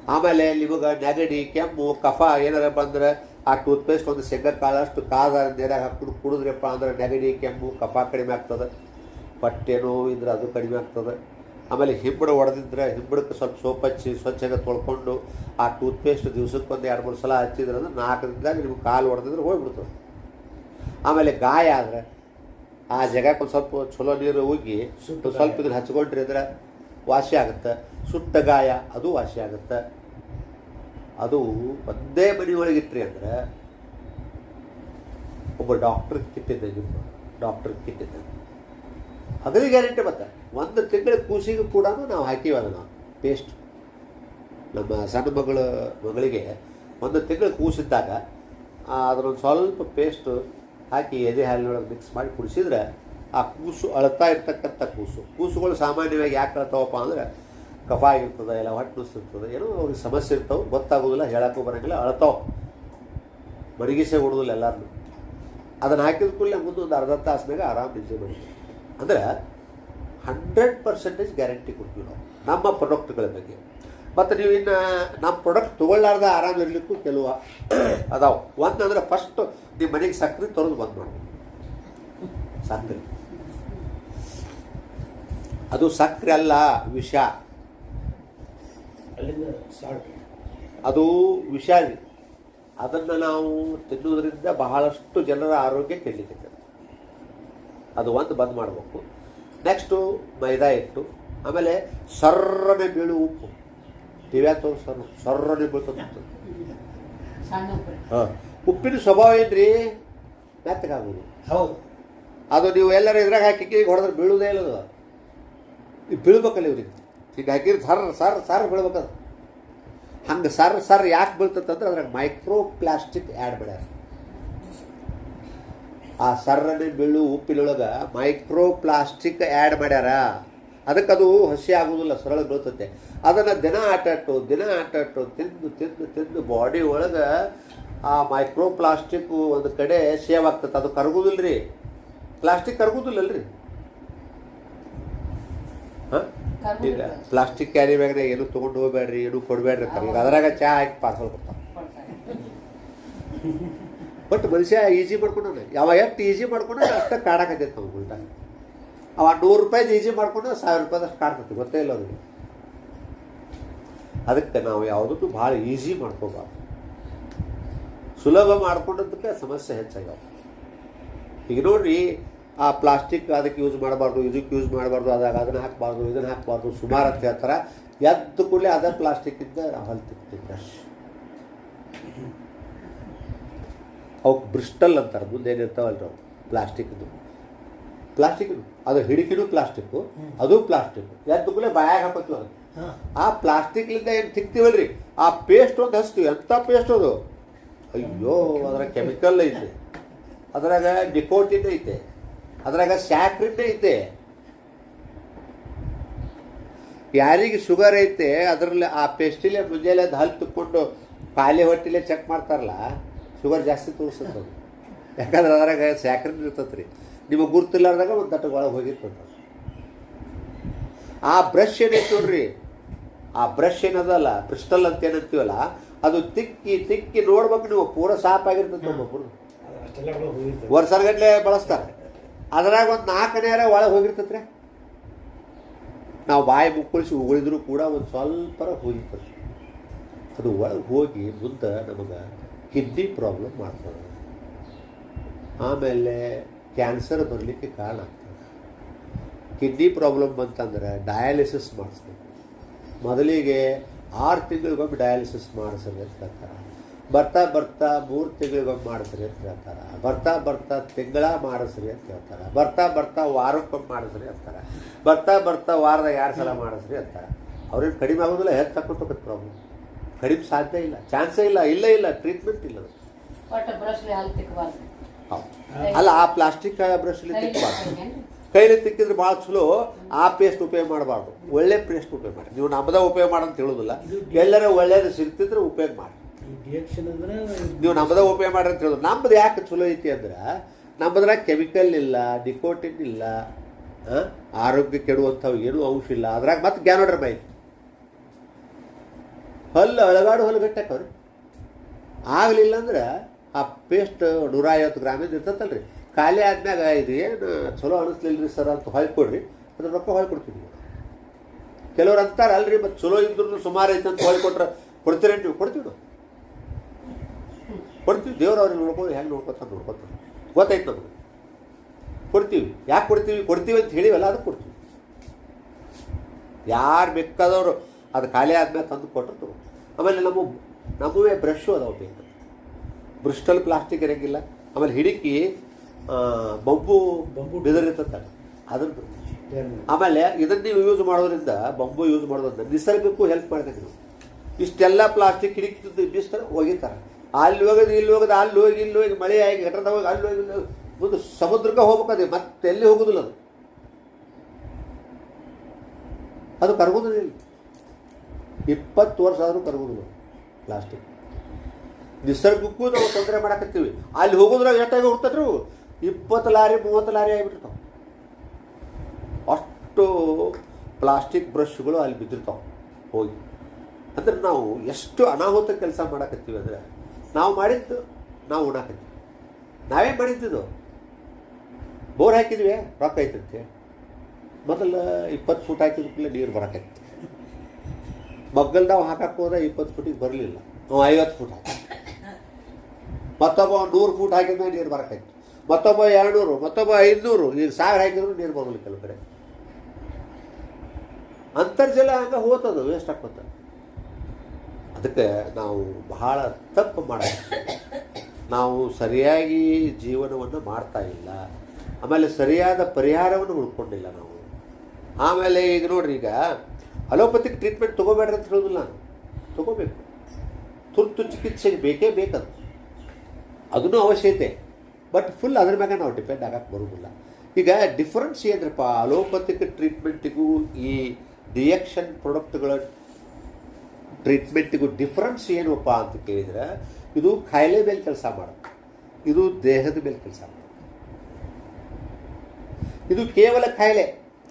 ಆಮೇಲೆ ನಿಮಗೆ ನೆಗಡಿ, ಕೆಮ್ಮು, ಕಫ ಏನಾರ ಬಂದ್ರೆ ಆ ಟೂತ್ಪೇಸ್ಟ್ ಒಂದು ಶೇಂಗಾ ಕಾಳಷ್ಟು ಕಾದ ನೀರಾಗ ಹಾಕ್ಬಿಟ್ಟು ಕುಡಿದ್ರಪ್ಪ ಅಂದ್ರೆ ನೆಗಡಿ ಕೆಮ್ಮು ಕಫ ಕಡಿಮೆ ಆಗ್ತದೆ. ಪಟ್ಟೆ ನೋವು ಇದ್ರೆ ಅದು ಕಡಿಮೆ ಆಗ್ತದೆ. ಆಮೇಲೆ ಹಿಂಬಡ ಹೊಡೆದಿದ್ರೆ ಹಿಂಬಡಕ್ಕೆ ಸ್ವಲ್ಪ ಸೋಪ್ ಹಚ್ಚಿ ಸ್ವಚ್ಛಗೆ ತೊಳ್ಕೊಂಡು ಆ ಟೂತ್ಪೇಸ್ಟ್ ದಿವ್ಸಕ್ಕೆ ಒಂದು ಎರಡು ಮೂರು ಸಲ ಹಚ್ಚಿದ್ರೆ ಅಂದ್ರೆ ನಾಲ್ಕರಿಂದ ನಿಮ್ಗೆ ಕಾಲು ಹೊಡೆದಿದ್ರೆ ಹೋಗ್ಬಿಡ್ತದೆ. ಆಮೇಲೆ ಗಾಯ ಆದರೆ ಆ ಜಾಗಕ್ಕೆ ಒಂದು ಸ್ವಲ್ಪ ಚಲೋ ನೀರು ಹೋಗಿ ಸುಟ್ಟು ಸ್ವಲ್ಪ ಇದನ್ನು ಹಚ್ಕೊಂಡ್ರಿ ಅಂದ್ರೆ ವಾಸಿ ಆಗುತ್ತೆ. ಸುಟ್ಟ ಗಾಯ ಅದು ವಾಸಿ ಆಗುತ್ತೆ. ಅದು ಒಂದೇ ಮನೆಯೊಳಗಿಟ್ರಿ ಅಂದ್ರೆ ಒಬ್ಬ ಡಾಕ್ಟರ್ ಕಿಟ್ಟಿದ್ದೆ ನಿಮ್ಮ ಡಾಕ್ಟರ್ ಕಿಟ್ಟಿದ್ದೆ. ಅದ್ರ ಗ್ಯಾರಂಟಿ ಮತ್ತೆ. ಒಂದು ತಿಂಗಳ ಕೂಸಿಗೂ ಕೂಡ ನಾವು ಹಾಕಿವಲ್ಲ ನಾವು ಪೇಸ್ಟ್ ನಮ್ಮ ಸಣ್ಣ ಮಗಳ, ಮಗಳಿಗೆ ಒಂದು ತಿಂಗಳು ಕೂಸಿದ್ದಾಗ ಅದರೊಂದು ಸ್ವಲ್ಪ ಪೇಸ್ಟು ಹಾಕಿ ಎದೆ ಹಾಲಿನೊಳಗೆ ಮಿಕ್ಸ್ ಮಾಡಿ ಕುಡಿಸಿದ್ರೆ ಆ ಕೂಸು ಅಳ್ತಾ ಇರ್ತಕ್ಕಂಥ ಕೂಸು. ಕೂಸುಗಳು ಸಾಮಾನ್ಯವಾಗಿ ಯಾಕೆ ಅಳ್ತಾವಪ್ಪ ಅಂದ್ರೆ ಕಫ ಆಗಿರ್ತದೆ, ಇಲ್ಲ ಹೊಟ್ಟೆ ನುಸ್ತಿರ್ತದೆ ಏನೋ ಅವ್ರಿಗೆ ಸಮಸ್ಯೆ ಇರ್ತಾವೆ, ಗೊತ್ತಾಗೋದಿಲ್ಲ, ಹೇಳಕ್ಕೂ ಬರೋಂಗಿಲ್ಲ, ಅಳ್ತಾವೆ. ಮಡಗಿಸೆ ಹೊಡೋದಿಲ್ಲ ಎಲ್ಲರನ್ನು ಅದನ್ನು ಹಾಕಿದ ಕೂಡಲೇ ಮುಂದೆ ಒಂದು ಅರ್ಧ ತಾಸಿನಾಗ ಆರಾಮ್ ನಿದ್ದೆ ಬರುತ್ತೆ ಅಂದ್ರೆ ಹಂಡ್ರೆಡ್ ಪರ್ಸೆಂಟೇಜ್ ಗ್ಯಾರಂಟಿ ಕೊಡ್ತೀವಿ ನಾವು, ನಮ್ಮ ಪ್ರಾಡಕ್ಟ್ಗಳ ಬಗ್ಗೆ. ಮತ್ತು ನೀವು ಇನ್ನು ನಮ್ಮ ಪ್ರಾಡಕ್ಟ್ ತೊಗೊಳ್ಳಾರ್ದ ಆರಾಮ ಇರಲಿಕ್ಕೂ ಕೆಲವು ಅದಾವೆ. ಒಂದು ಅಂದ್ರೆ ಫಸ್ಟ್ ನಿಮ್ಮ ಮನೆಗೆ ಸಕ್ಕರೆ ತೊರೆದು ಬಂದ್ ಮಾಡಿ. ಸಕ್ಕರೆ ಅದು ಸಕ್ಕರೆ ಅಲ್ಲ ವಿಷ. ಅಲ್ಲಿಂದ ಅದು ವಿಷಾರಿ ಅದನ್ನು ನಾವು ತಿನ್ನುವುದರಿಂದ ಬಹಳಷ್ಟು ಜನರ ಆರೋಗ್ಯ ಕೆಡಲಿಕ್ಕೆ ಅದು ಒಂದು ಬಂದ್ ಮಾಡಬೇಕು. ನೆಕ್ಸ್ಟು ಮೈದಾ ಹಿಟ್ಟು ಆಮೇಲೆ ಸರ್ರನೆ ಬೀಳು ಉಪ್ಪು. ದಿವ್ಯಾ ತೋ ಸರ್ ಸರ್ರನೆ ಬೀಳ್ತದೆ ಹಾಂ. ಉಪ್ಪಿನ ಸ್ವಭಾವ ಏನ್ರಿ? ಮೆತ್ತಗಾಗೋದು ಹೌದು. ಅದು ನೀವು ಎಲ್ಲರೂ ಇದ್ರಾಗ ಹಾಕಿ ಕಿ ಹೊಡೆದ್ರೆ ಬೀಳುವುದೇ ಇಲ್ಲ ಬೀಳ್ಬೇಕಲ್ಲ ಇವ್ರಿಗೆ. ಈಗ ಹಾಕಿದ್ರೆ ಸರ್ ಸರ್ ಸರ್ ಬೀಳ್ಬೇಕದು. ಹಂಗೆ ಸರ್ ಸರ್ ಯಾಕೆ ಬೀಳ್ತದಂದ್ರೆ ಅದ್ರಾಗ ಮೈಕ್ರೋ ಪ್ಲಾಸ್ಟಿಕ್ ಆ್ಯಡ್ ಮಾಡ್ಯಾರ. ಆ ಸರ್ರನ್ನ ಬೀಳು ಉಪ್ಪಿನೊಳಗೆ ಮೈಕ್ರೋ ಪ್ಲಾಸ್ಟಿಕ್ ಆ್ಯಡ್ ಮಾಡ್ಯಾರ. ಅದು ಹಸಿ ಆಗೋದಿಲ್ಲ, ಸರಳ ಬೀಳ್ತತೆ. ಅದನ್ನು ದಿನ ಆಟಾಟು ದಿನ ಆಟಾಟು ತಿಂದು ತಿಂದು ತಿಂದು ಬಾಡಿ ಒಳಗೆ ಆ ಮೈಕ್ರೋ ಪ್ಲಾಸ್ಟಿಕ್ಕು ಒಂದು ಕಡೆ ಸೇವ್ ಆಗ್ತದೆ. ಅದು ಕರಗೋದಿಲ್ಲ ರೀ ಪ್ಲಾಸ್ಟಿಕ್ ಕರಗೋದಿಲ್ಲಲ್ರಿ. ಈಗ ಪ್ಲಾಸ್ಟಿಕ್ ಕ್ಯಾರಿ ಬ್ಯಾಗ್ ಏನು ತೊಗೊಂಡು ಹೋಗ್ಬೇಡ್ರಿ ಏನು ಕೊಡಬೇಡ್ರಿ ತಮ್ಗೆ ಅದ್ರಾಗ ಚಾ ಹಾಕಿ ಪಾರ್ಸಲ್ ಕೊಡ್ತಾರೆ ಬಟ್ ಮನುಷ್ಯ ಈಜಿ ಮಾಡ್ಕೊಂಡು ಯಾವ ಎಷ್ಟು ಈಜಿ ಮಾಡ್ಕೊಂಡು ಅಷ್ಟು ಕಾಡಕತ್ತೈತೆ ನಾವು ಉಲ್ಟಾ ಅವ ನೂರು ರೂಪಾಯ್ದು ಈಜಿ ಮಾಡ್ಕೊಂಡು ಸಾವಿರ ರೂಪಾಯ್ದಷ್ಟು ಕಾಡ್ತೈತಿ ಗೊತ್ತೇ ಇಲ್ಲ ಅವ್ರಿಗೆ ಅದಕ್ಕೆ ನಾವು ಯಾವುದನ್ನು ಭಾಳ ಈಜಿ ಮಾಡ್ಕೋಬಾರ್ದು. ಸುಲಭ ಮಾಡ್ಕೊಂಡದಕ್ಕೆ ಸಮಸ್ಯೆ ಹೆಚ್ಚಾಗ್ಯಾವ. ಈಗ ನೋಡ್ರಿ ಆ ಪ್ಲಾಸ್ಟಿಕ್ ಅದಕ್ಕೆ ಯೂಸ್ ಮಾಡಬಾರ್ದು ಇದಕ್ಕೆ ಯೂಸ್ ಮಾಡಬಾರ್ದು ಅದಾಗ ಅದನ್ನು ಹಾಕಬಾರ್ದು ಇದನ್ನು ಹಾಕಬಾರ್ದು ಸುಮಾರು ಅಂತ ಹೇಳ್ತಾರೆ. ಎದ್ದು ಕೂಡಲೇ ಅದೇ ಪ್ಲಾಸ್ಟಿಕ್ಕಿಂದ ಹೊಲ್ ಬ್ರಷ್ ಅವಕ್ಕೆ ಬ್ರಿಸ್ಟಲ್ ಅಂತಾರೆ ಮುಂದೆ ನಾವು ಪ್ಲಾಸ್ಟಿಕ್ದು. ಪ್ಲಾಸ್ಟಿಕ್ ಅದು ಹಿಡಿಕಿನೂ ಪ್ಲಾಸ್ಟಿಕ್ಕು ಅದು ಪ್ಲಾಸ್ಟಿಕ್. ಎದ್ದು ಕೂಡಲೇ ಬಾಯಾಗ ಹಾಕೋತೀವಿ ಅದು ಆ ಪ್ಲಾಸ್ಟಿಕ್ಲಿಂದ ಏನು ತಿಕ್ತೀವಲ್ರಿ? ಆ ಪೇಸ್ಟ್ ಒಂದು ಹಚ್ತೀವಿ ಎಂಥ ಪೇಸ್ಟ್ ಅದು? ಅಯ್ಯೋ ಅದರ ಕೆಮಿಕಲ್ ಐತೆ. ಅದರಾಗ ಡಿಕೋಟಿನ್ ಐತೆ. ಅದ್ರಾಗ ಸ್ಯಾಕ್ರಿಟ್ ಐತೆ. ಯಾರಿಗೆ ಶುಗರ್ ಐತೆ ಅದರಲ್ಲಿ ಆ ಪೆಸ್ಟಿಲೆ ಮುಂಜಾನೆ ಅದು ಹಲ್ಲು ತುಕ್ಕೊಂಡು ಖಾಲಿ ಹೊಟ್ಟಿಲೆ ಚೆಕ್ ಮಾಡ್ತಾರಲ್ಲ ಶುಗರ್ ಜಾಸ್ತಿ ತೋರಿಸ್ತದೆ ಅದು. ಯಾಕಂದ್ರೆ ಅದ್ರಾಗ ಸ್ಯಾಕ್ರಿಟ್ ಇರ್ತೈತೆ ರೀ ನಿಮಗೆ ಗುರ್ತಿಲ್ಲಾರ್ದಾಗ ಒಂದು ದಟ್ಟ ಒಳಗೆ ಹೋಗಿರ್ತದೆ ಆ ಬ್ರಷ್ ಏನೈತೆ ನೋಡ್ರಿ ಆ ಬ್ರಷ್ ಏನದಲ್ಲ ಕ್ರಿಸ್ಟಲ್ ಅಂತ ಏನಂತೀವಲ್ಲ ಅದು ತಿಕ್ಕಿ ತಿಕ್ಕಿ ನೋಡ್ಬೇಕು ನೀವು ಪೂರ ಸಾಪ್ ಆಗಿರ್ತದೆ ಹೋಗಿರ್ತದೆ. ವರ್ಷಗಟ್ಲೆ ಬಳಸ್ತಾರೆ. ಅದ್ರಾಗ ಒಂದು ನಾಲ್ಕನೇರ ಒಳಗೆ ಹೋಗಿರ್ತತ್ರೆ. ನಾವು ಬಾಯಿ ಮುಕ್ಕಳಿಸಿ ಉಗುಳಿದ್ರು ಕೂಡ ಒಂದು ಸ್ವಲ್ಪ ಹೋಗಿರ್ತದೆ ಅದು ಒಳಗೆ ಹೋಗಿ ಮುಂದೆ ನಮಗೆ ಕಿಡ್ನಿ ಪ್ರಾಬ್ಲಮ್ ಮಾಡ್ತದೆ. ಆಮೇಲೆ ಕ್ಯಾನ್ಸರ್ ಬರಲಿಕ್ಕೆ ಕಾರಣ ಆಗ್ತದೆ. ಕಿಡ್ನಿ ಪ್ರಾಬ್ಲಮ್ ಬಂತಂದ್ರೆ ಡಯಾಲಿಸಿಸ್ ಮಾಡಿಸ್ಬೇಕು. ಮೊದಲಿಗೆ ಆರು ತಿಂಗಳಿಗೊಮ್ಮೆ ಡಯಾಲಿಸಿಸ್ ಮಾಡಿಸಬೇಕು ಬರ್ತಾ ಬರ್ತಾ ಮೂರು ತಿಂಗಳಿಗೊಮ್ಮೆ ಮಾಡಿಸ್ರಿ ಅಂತ ಹೇಳ್ತಾರೆ. ಬರ್ತಾ ಬರ್ತಾ ತಿಂಗಳ ಮಾಡಿಸ್ರಿ ಅಂತ ಹೇಳ್ತಾರೆ. ಬರ್ತಾ ಬರ್ತಾ ವಾರಕ್ಕೊಮ್ಮೆ ಮಾಡಿಸ್ರಿ ಅಂತಾರೆ. ಬರ್ತಾ ಬರ್ತಾ ವಾರದ ಎರಡು ಸಲ ಮಾಡಿಸ್ರಿ ಅಂತಾರೆ. ಅವ್ರೇನು ಕಡಿಮೆ ಆಗೋದಿಲ್ಲ ಹೆಚ್ಚು ತಕ್ಕೊಟ್ಟು ಪ್ರಾಬ್ಲಮ್ ಕಡಿಮೆ ಸಾಧ್ಯ ಇಲ್ಲ ಚಾನ್ಸೇ ಇಲ್ಲ ಇಲ್ಲ ಇಲ್ಲ ಟ್ರೀಟ್ಮೆಂಟ್ ಇಲ್ಲ ಅಲ್ಲ ಆ ಪ್ಲಾಸ್ಟಿಕ್ ಬ್ರಷ್ಲಿ ತಿಕ್ಕಬಾರ್ದು? ಕೈಲಿ ತಿಕ್ಕಿದ್ರೆ ಭಾಳ ಚಲೋ ಆ ಪೇಸ್ಟ್ ಉಪಯೋಗ ಮಾಡಬಾರ್ದು. ಒಳ್ಳೆ ಪೇಸ್ಟ್ ಉಪಯೋಗ ಮಾಡಿ. ನೀವು ನಮ್ಮದ ಉಪಯೋಗ ಮಾಡಂತ ಹೇಳೋದಿಲ್ಲ. ಎಲ್ಲರ ಒಳ್ಳೇದು ಸಿಗ್ತಿದ್ರೆ ಉಪಯೋಗ ಮಾಡಿ. ನೀವು ನಮ್ಮದ ಉಪಯೋಗ ಮಾಡ್ರಿ ಅಂತ ಹೇಳೋದು. ನಮ್ಮದು ಯಾಕೆ ಚಲೋ ಐತಿ ಅಂದ್ರೆ, ನಮ್ಮದ್ರಾಗ ಕೆಮಿಕಲ್ ಇಲ್ಲ ನಿಕೋಟಿನ್ ಇಲ್ಲ ಆರೋಗ್ಯ ಕೆಡುವಂಥವು ಏನೂ ಅಂಶ ಇಲ್ಲ ಅದ್ರಾಗ ಮತ್ತೆ ಗ್ಯಾನೋಡ್ರ ಬೈ ಹಲ್ಲು ಅಳಗಾಡು ಹಲ್ಲು ಗಟ್ಟಾಕವ್ರಿ ಆಗಲಿಲ್ಲ ಅಂದ್ರೆ ಆ ಪೇಸ್ಟ್ ನೂರ ಐವತ್ತು ಗ್ರಾಮಿಂದ ಇರ್ತೈತಲ್ರಿ. ಖಾಲಿ ಆದ್ಮ್ಯಾಗ ಇದು ಏನು ಚಲೋ ಅನಿಸ್ಲಿಲ್ಲ ಸರ್ ಅಂತ ಹೊಳ್ಕೊಡ್ರಿ ಅದ್ರ ರೊಕ್ಕ ಹೊಳ್ಕೊಡ್ತೀವಿ ಕೆಲವ್ರು ಅಂತಾರೆ ಅಲ್ರಿ ಮತ್ತು ಚಲೋ ಇದ್ರು ಸುಮಾರು ಐತೆ ಅಂತ ಹೊಳ್ಕೊಟ್ರೆ ಕೊಟ್ರೆ ಕೊಡ್ತೀರೇನು ನೀವು. ಕೊಡ್ತೀವಿ ಕೊಡ್ತೀವಿ. ದೇವ್ರು ಅವ್ರಿಗೆ ನೋಡ್ಕೊಂಡು ಹೆಂಗೆ ನೋಡ್ಕೊತ ನೋಡ್ಕೊತಾರೆ ಗೊತ್ತಾಯ್ತು ನಮಗೆ ಕೊಡ್ತೀವಿ. ಯಾಕೆ ಕೊಡ್ತೀವಿ? ಕೊಡ್ತೀವಿ ಅಂತ ಹೇಳಿವಲ್ಲ ಅದು ಕೊಡ್ತೀವಿ. ಯಾರು ಬೇಕಾದವರು ಅದು ಖಾಲಿ ಆದ್ಮೇಲೆ ತಂದು ಕೊಟ್ಟರು. ಆಮೇಲೆ ನಮ್ಮ ನಮ್ಮವೇ ಬ್ರಷು ಅದಾವೆ ಬೇಕು ಬ್ರಿಸ್ಟಲ್ ಪ್ಲಾಸ್ಟಿಕ್ ಇರೋಂಗಿಲ್ಲ. ಆಮೇಲೆ ಹಿಡಿಕಿ ಬಂಬು ಬಂಬು ಅದನ್ನು ಇರ್ತದೆ ಅದ್ರದ್ದು ಆಮೇಲೆ ಇದನ್ನು ನೀವು ಯೂಸ್ ಮಾಡೋದ್ರಿಂದ ಬಂಬು ಯೂಸ್ ಮಾಡೋದ್ರಿಂದ ನಿಸರ್ಗಕ್ಕೂ ಹೆಲ್ಪ್ ಮಾಡ್ಬೇಕು ನೀವು ಇಷ್ಟೆಲ್ಲ ಪ್ಲಾಸ್ಟಿಕ್ ಹಿಡಿಕ್ತಿದ್ದು ಬಿಸ್ತಾರೆ ಒಗಿತಾರೆ ಅಲ್ಲಿ ಹೋಗೋದು, ಇಲ್ಲಿ ಹೋಗೋದು, ಅಲ್ಲಿ ಹೋಗಿ, ಇಲ್ಲಿ ಹೋಗಿ, ಮಳೆ ಆಗಿ ಘಟದ ಹೋಗಿ ಅಲ್ಲಿ ಹೋಗಿ ಹೋಗಿ. ಸಮುದ್ರಕ್ಕೆ ಹೋಗ್ಬೇಕದೆ ಮತ್ತೆ ಎಲ್ಲಿ ಹೋಗೋದಿಲ್ಲ ಅದು. ಅದು ಕರಗೋದಿಲ್ಲ ಇಪ್ಪತ್ತು ವರ್ಷ ಆದರೂ ಕರಗೋದಿಲ್ಲ ಪ್ಲಾಸ್ಟಿಕ್ ನಿಸರ್ಗಕ್ಕೂ ನಾವು ತೊಂದರೆ ಮಾಡಕತ್ತೀವಿ. ಅಲ್ಲಿ ಹೋಗೋದ್ರಾಗ ಎಷ್ಟಾಗಿ ಹೋಗ್ತಾರ್ರಿ ಅವು? ಇಪ್ಪತ್ತು ಲಾರಿ, ಮೂವತ್ತು ಲಾರಿ ಆಗಿಬಿಟ್ಟಿರ್ತಾವೆ. ಅಷ್ಟು ಪ್ಲಾಸ್ಟಿಕ್ ಬ್ರಷ್ಗಳು ಅಲ್ಲಿ ಬಿದ್ದಿರ್ತಾವೆ. ಹೋಗಿ. ಅಂದರೆ ನಾವು ಎಷ್ಟು ಅನಾಹುತ ಕೆಲಸ ಮಾಡಕತ್ತೀವಿ ಅಂದರೆ ನಾವು ಮಾಡಿದ್ದು, ನಾವು ಉಣಾಕತ್ತೀವಿ ನಾವೇ ಮಾಡಿದ್ದಿದ್ದು ಬೋರ್ ಹಾಕಿದ್ವಿ, ರೊಕ್ಕ ಐತಂತೆ ಮೊದಲು ಇಪ್ಪತ್ತು ಫುಟ್ ಕೂಡಲೇ ನೀರು ಬರಕೈತಿ ಮಗ್ಗಲ್ದಾವ್ ಹಾಕಕ್ಕೆ ಹೋದ್ರೆ ಇಪ್ಪತ್ತು ಫುಟಿಗೆ ಬರಲಿಲ್ಲ. ನಾವು ಐವತ್ತು ಫುಟ್ ಹಾಕಿ. ಮತ್ತೊಬ್ಬ ನೂರು ಫೂಟ್ ಹಾಕಿದ್ರೆ ನೀರು ಬರಕೈತಿ ಮತ್ತೊಬ್ಬ ಎರಡುನೂರು, ಮತ್ತೊಬ್ಬ ಐದುನೂರು ಈಗ ಸಾವಿರ ಹಾಕಿದ್ರು ನೀರು ಬರಲಿಲ್ಲ ಕೆಲವು ಕಡೆ. ಅಂತರ್ಜಲ ಹಂಗೆ ಹೋತದು ವೇಸ್ಟ್ ಆಕ್ಕೊತ ಅದಕ್ಕೆ ನಾವು ಬಹಳ ತಪ್ಪು ಮಾಡ ನಾವು ಸರಿಯಾಗಿ ಜೀವನವನ್ನು ಮಾಡ್ತಾ ಇಲ್ಲ. ಆಮೇಲೆ ಸರಿಯಾದ ಪರಿಹಾರವನ್ನು ಉಳ್ಕೊಂಡಿಲ್ಲ ನಾವು. ಆಮೇಲೆ ಈಗ ನೋಡ್ರಿ ಈಗ ಅಲೋಪತಿಕ್ ಟ್ರೀಟ್ಮೆಂಟ್ ತೊಗೋಬೇಡ್ರಿ ಅಂತ ಹೇಳೋದಿಲ್ಲ ನಾನು. ತೊಗೋಬೇಕು. ತುರ್ತು ಚಿಕಿತ್ಸೆಗೆ ಬೇಕೇ ಬೇಕದು. ಅದನ್ನು ಅವಶ್ಯತೆ ಬಟ್ ಫುಲ್ ಅದ್ರ ಮ್ಯಾಗ ನಾವು ಡಿಪೆಂಡ್ ಆಗಕ್ಕೆ ಬರೋದಿಲ್ಲ ಈಗ ಡಿಫ್ರೆನ್ಸ್ ಏನಪ್ಪ ಅಲೋಪತಿಕ್ ಟ್ರೀಟ್ಮೆಂಟಿಗೂ ಈ ರಿಯಾಕ್ಷನ್ ಪ್ರಾಡಕ್ಟ್ಗಳ ಟ್ರೀಟ್ಮೆಂಟಿಗೂ ಡಿಫ್ರೆನ್ಸ್ ಏನಪ್ಪ ಅಂತ ಕೇಳಿದ್ರೆ, ಇದು ಕಾಯಿಲೆ ಮೇಲೆ ಕೆಲಸ ಮಾಡುತ್ತೆ. ಇದು ದೇಹದ ಮೇಲೆ ಕೆಲಸ ಮಾಡುತ್ತೆ. ಇದು ಕೇವಲ ಕಾಯಿಲೆ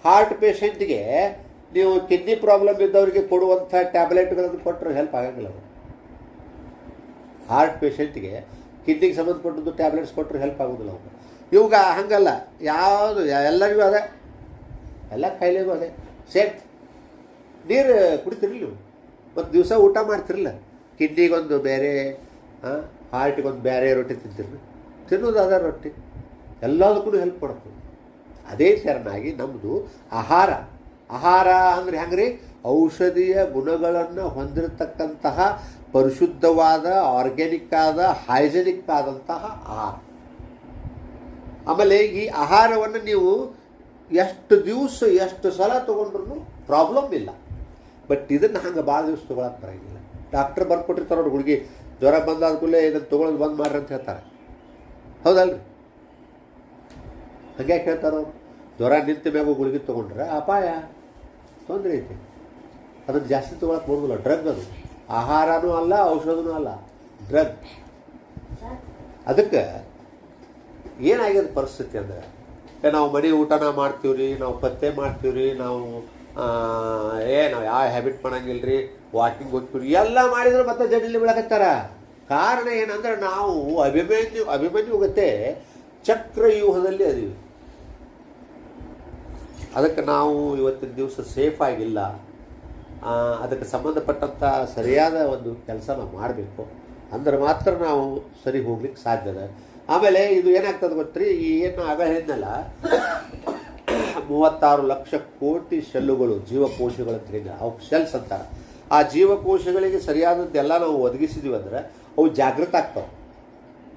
ಹಾರ್ಟ್ ಪೇಷಂಟ್ಗೆ ನೀವು ಕಿಡ್ನಿ ಪ್ರಾಬ್ಲಮ್ ಇದ್ದವರಿಗೆ ಕೊಡುವಂಥ ಟ್ಯಾಬ್ಲೆಟ್ಗಳನ್ನು ಕೊಟ್ಟರೆ ಹೆಲ್ಪ್ ಆಗಂಗಿಲ್ಲ ಅವರು. ಹಾರ್ಟ್ ಪೇಷಂಟ್ಗೆ ಕಿಡ್ನಿಗೆ ಸಂಬಂಧಪಟ್ಟದ್ದು ಟ್ಯಾಬ್ಲೆಟ್ಸ್ ಕೊಟ್ಟರೆ ಹೆಲ್ಪ್ ಆಗೋದಿಲ್ಲ ಅವರು. ಇವಾಗ ಹಂಗಲ್ಲ. ಯಾವುದು ಎಲ್ಲರಿಗೂ ಅದೇ. ಎಲ್ಲ ಕಾಯಿಲೆಗೂ ಅದೇ. ಸೇಫ್ ನೀರು ಕುಡಿತಿರಲಿ ನೀವು ಮತ್ತು ದಿವಸ ಊಟ ಮಾಡ್ತಿರಲ್ಲ ಕಿಡ್ನಿಗೊಂದು ಬೇರೆ ಹಾರ್ಟಿಗೊಂದು ಬೇರೆ ರೊಟ್ಟಿ ತಿಂತಿರಲಿ ತಿನ್ನೋದು ಅದ ರೊಟ್ಟಿ. ಎಲ್ಲದಕ್ಕೂ ಹೆಲ್ಪ್ ಮಾಡುತ್ತೆ ಅದೇ ಥರನಾಗಿ ನಮ್ಮದು ಆಹಾರ. ಆಹಾರ ಅಂದರೆ ಹೆಂಗ್ರಿ? ಔಷಧೀಯ ಗುಣಗಳನ್ನು ಹೊಂದಿರತಕ್ಕಂತಹ ಪರಿಶುದ್ಧವಾದ ಆರ್ಗ್ಯಾನಿಕ್ ಆದ ಹೈಜೆನಿಕ್ ಆದಂತಹ ಆಹಾರ. ಆಮೇಲೆ ಈ ಆಹಾರವನ್ನು ನೀವು ಎಷ್ಟು ದಿವಸ ಎಷ್ಟು ಸಲ ತೊಗೊಂಡ್ರೂ ಪ್ರಾಬ್ಲಮ್ ಇಲ್ಲ. ಬಟ್ ಇದನ್ನು ಹಂಗೆ ಭಾಳ ದಿವಸ ತೊಗೊಳಕ್ಕೆ ಬರೋಂಗಿಲ್ಲ. ಡಾಕ್ಟ್ರ್ ಬರ್ಕೊಟ್ಟಿರ್ತಾರೆ ನೋಡಿ ಹುಡುಗಿ, ಜ್ವರ ಬಂದಾದ ಕೂಡಲೇ ಇದನ್ನು ತೊಗೊಳೋದು ಬಂದ್ ಮಾಡ್ರಿ ಅಂತ ಹೇಳ್ತಾರೆ. ಹೌದಲ್ರಿ? ಹಂಗೆ ಹೇಳ್ತಾರೋ? ಜ್ವರ ನಿಂತ ಮೇಲೆ ಗುಳಿಗೆ ತೊಗೊಂಡ್ರೆ ಅಪಾಯ. ತೊಂದರೆ ಐತಿ. ಅದನ್ನು ಜಾಸ್ತಿ ತೊಗೊಳಕ್ಕೆ ಬರೋದಿಲ್ಲ. ಡ್ರಗ್ ಅದು. ಆಹಾರನೂ ಅಲ್ಲ, ಔಷಧನೂ ಅಲ್ಲ. ಡ್ರಗ್ ಅದಕ್ಕೆ ಏನಾಗ್ಯದ ಪರಿಸ್ಥಿತಿ ಅಂದರೆ ನಾವು ಮನೆ ಊಟನ ಮಾಡ್ತೀವಿ ರೀ ನಾವು ಪತ್ತೆ ಮಾಡ್ತೀವಿ ರೀ ನಾವು ಏ ನಾವು ಯಾವ ಹ್ಯಾಬಿಟ್ ಮಾಡಂಗಿಲ್ಲ ರೀ ವಾಕಿಂಗ್ ಹೋಗ್ತೀವಿ ಎಲ್ಲ ಮಾಡಿದ್ರು ಮತ್ತೆ ಜಡಲ್ಲಿ ಬೆಳಕತ್ತಾರ. ಕಾರಣ ಏನಂದ್ರೆ ನಾವು ಅಭಿಮನ್ಯು ಅಭಿಮನ್ಯು ಚಕ್ರ ಚಕ್ರವ್ಯೂಹದಲ್ಲಿ ಅದೀವಿ. ಅದಕ್ಕೆ ನಾವು ಇವತ್ತಿನ ದಿವಸ ಸೇಫ್ ಆಗಿಲ್ಲ. ಅದಕ್ಕೆ ಸಂಬಂಧಪಟ್ಟಂಥ ಸರಿಯಾದ ಒಂದು ಕೆಲಸ ನಾವು ಮಾಡಬೇಕು. ಅಂದ್ರೆ ಮಾತ್ರ ನಾವು ಸರಿ ಹೋಗ್ಲಿಕ್ಕೆ ಸಾಧ್ಯದ ಆಮೇಲೆ ಇದು ಏನಾಗ್ತದೆ ಗೊತ್ತ್ರಿ? ಈ ಏನು ಆಗ ಹೇಳಿದ್ನಲ್ಲ ಮೂವತ್ತಾರು ಲಕ್ಷ ಕೋಟಿ ಶೆಲ್ಲುಗಳು ಜೀವಕೋಶಗಳು ಅಂತ ಅವು ಸೆಲ್ಸ್ ಅಂತಾರೆ. ಆ ಜೀವಕೋಶಗಳಿಗೆ ಸರಿಯಾದಂತೆಲ್ಲ ನಾವು ಒದಗಿಸಿದ್ವಿ ಅಂದರೆ ಅವು ಜಾಗೃತ ಆಗ್ತವೆ.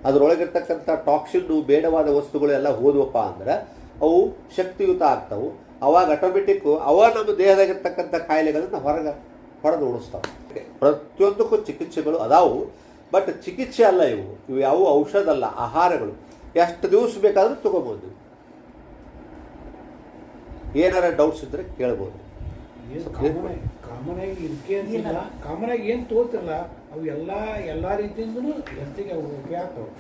ಅದರೊಳಗಿರ್ತಕ್ಕಂಥ ಟಾಕ್ಸಿನ್ನು ಬೇಡವಾದ ವಸ್ತುಗಳು ಎಲ್ಲ ಹೋದ್ವಪ್ಪ ಅಂದ್ರೆ ಅವು ಶಕ್ತಿಯುತ ಆಗ್ತವೆ. ಅವಾಗ ಆಟೋಮೆಟಿಕ್ಕು ಅವ ನಮ್ಮ ದೇಹದಾಗಿರ್ತಕ್ಕಂಥ ಕಾಯಿಲೆಗಳನ್ನು ಹೊರಗೆ ಹೊಡೆದು ಉಳಿಸ್ತಾವೆ. ಪ್ರತಿಯೊಂದಕ್ಕೂ ಚಿಕಿತ್ಸೆಗಳು ಅದಾವು. ಬಟ್ ಚಿಕಿತ್ಸೆ ಅಲ್ಲ ಇವು. ಇವು ಯಾವ ಔಷಧ ಅಲ್ಲ ಆಹಾರಗಳು. ಎಷ್ಟು ದಿವಸ ಬೇಕಾದರೂ ತಗೋಬೋದು. ಏನಾರ ಡೌಟ್ಸ್ ಇದ್ದರೆ ಕೇಳ್ಬೋದು. ಏನು ಕಾಮನ್ ಕಾಮನ್ ಆಗಿ ಇದಕ್ಕೆ ಅಂತಿಲ್ಲ. ಕಾಮನ್ ಆಗಿ ಏನು ತೋತಿರಲ್ಲ ಅವು ಎಲ್ಲ ಎಲ್ಲ ರೀತಿಯಿಂದನೂ ಹೆಲ್ತಿಗೆ ಅವು ಉಪಯೋಗ ಆಗ್ತಾವೆ.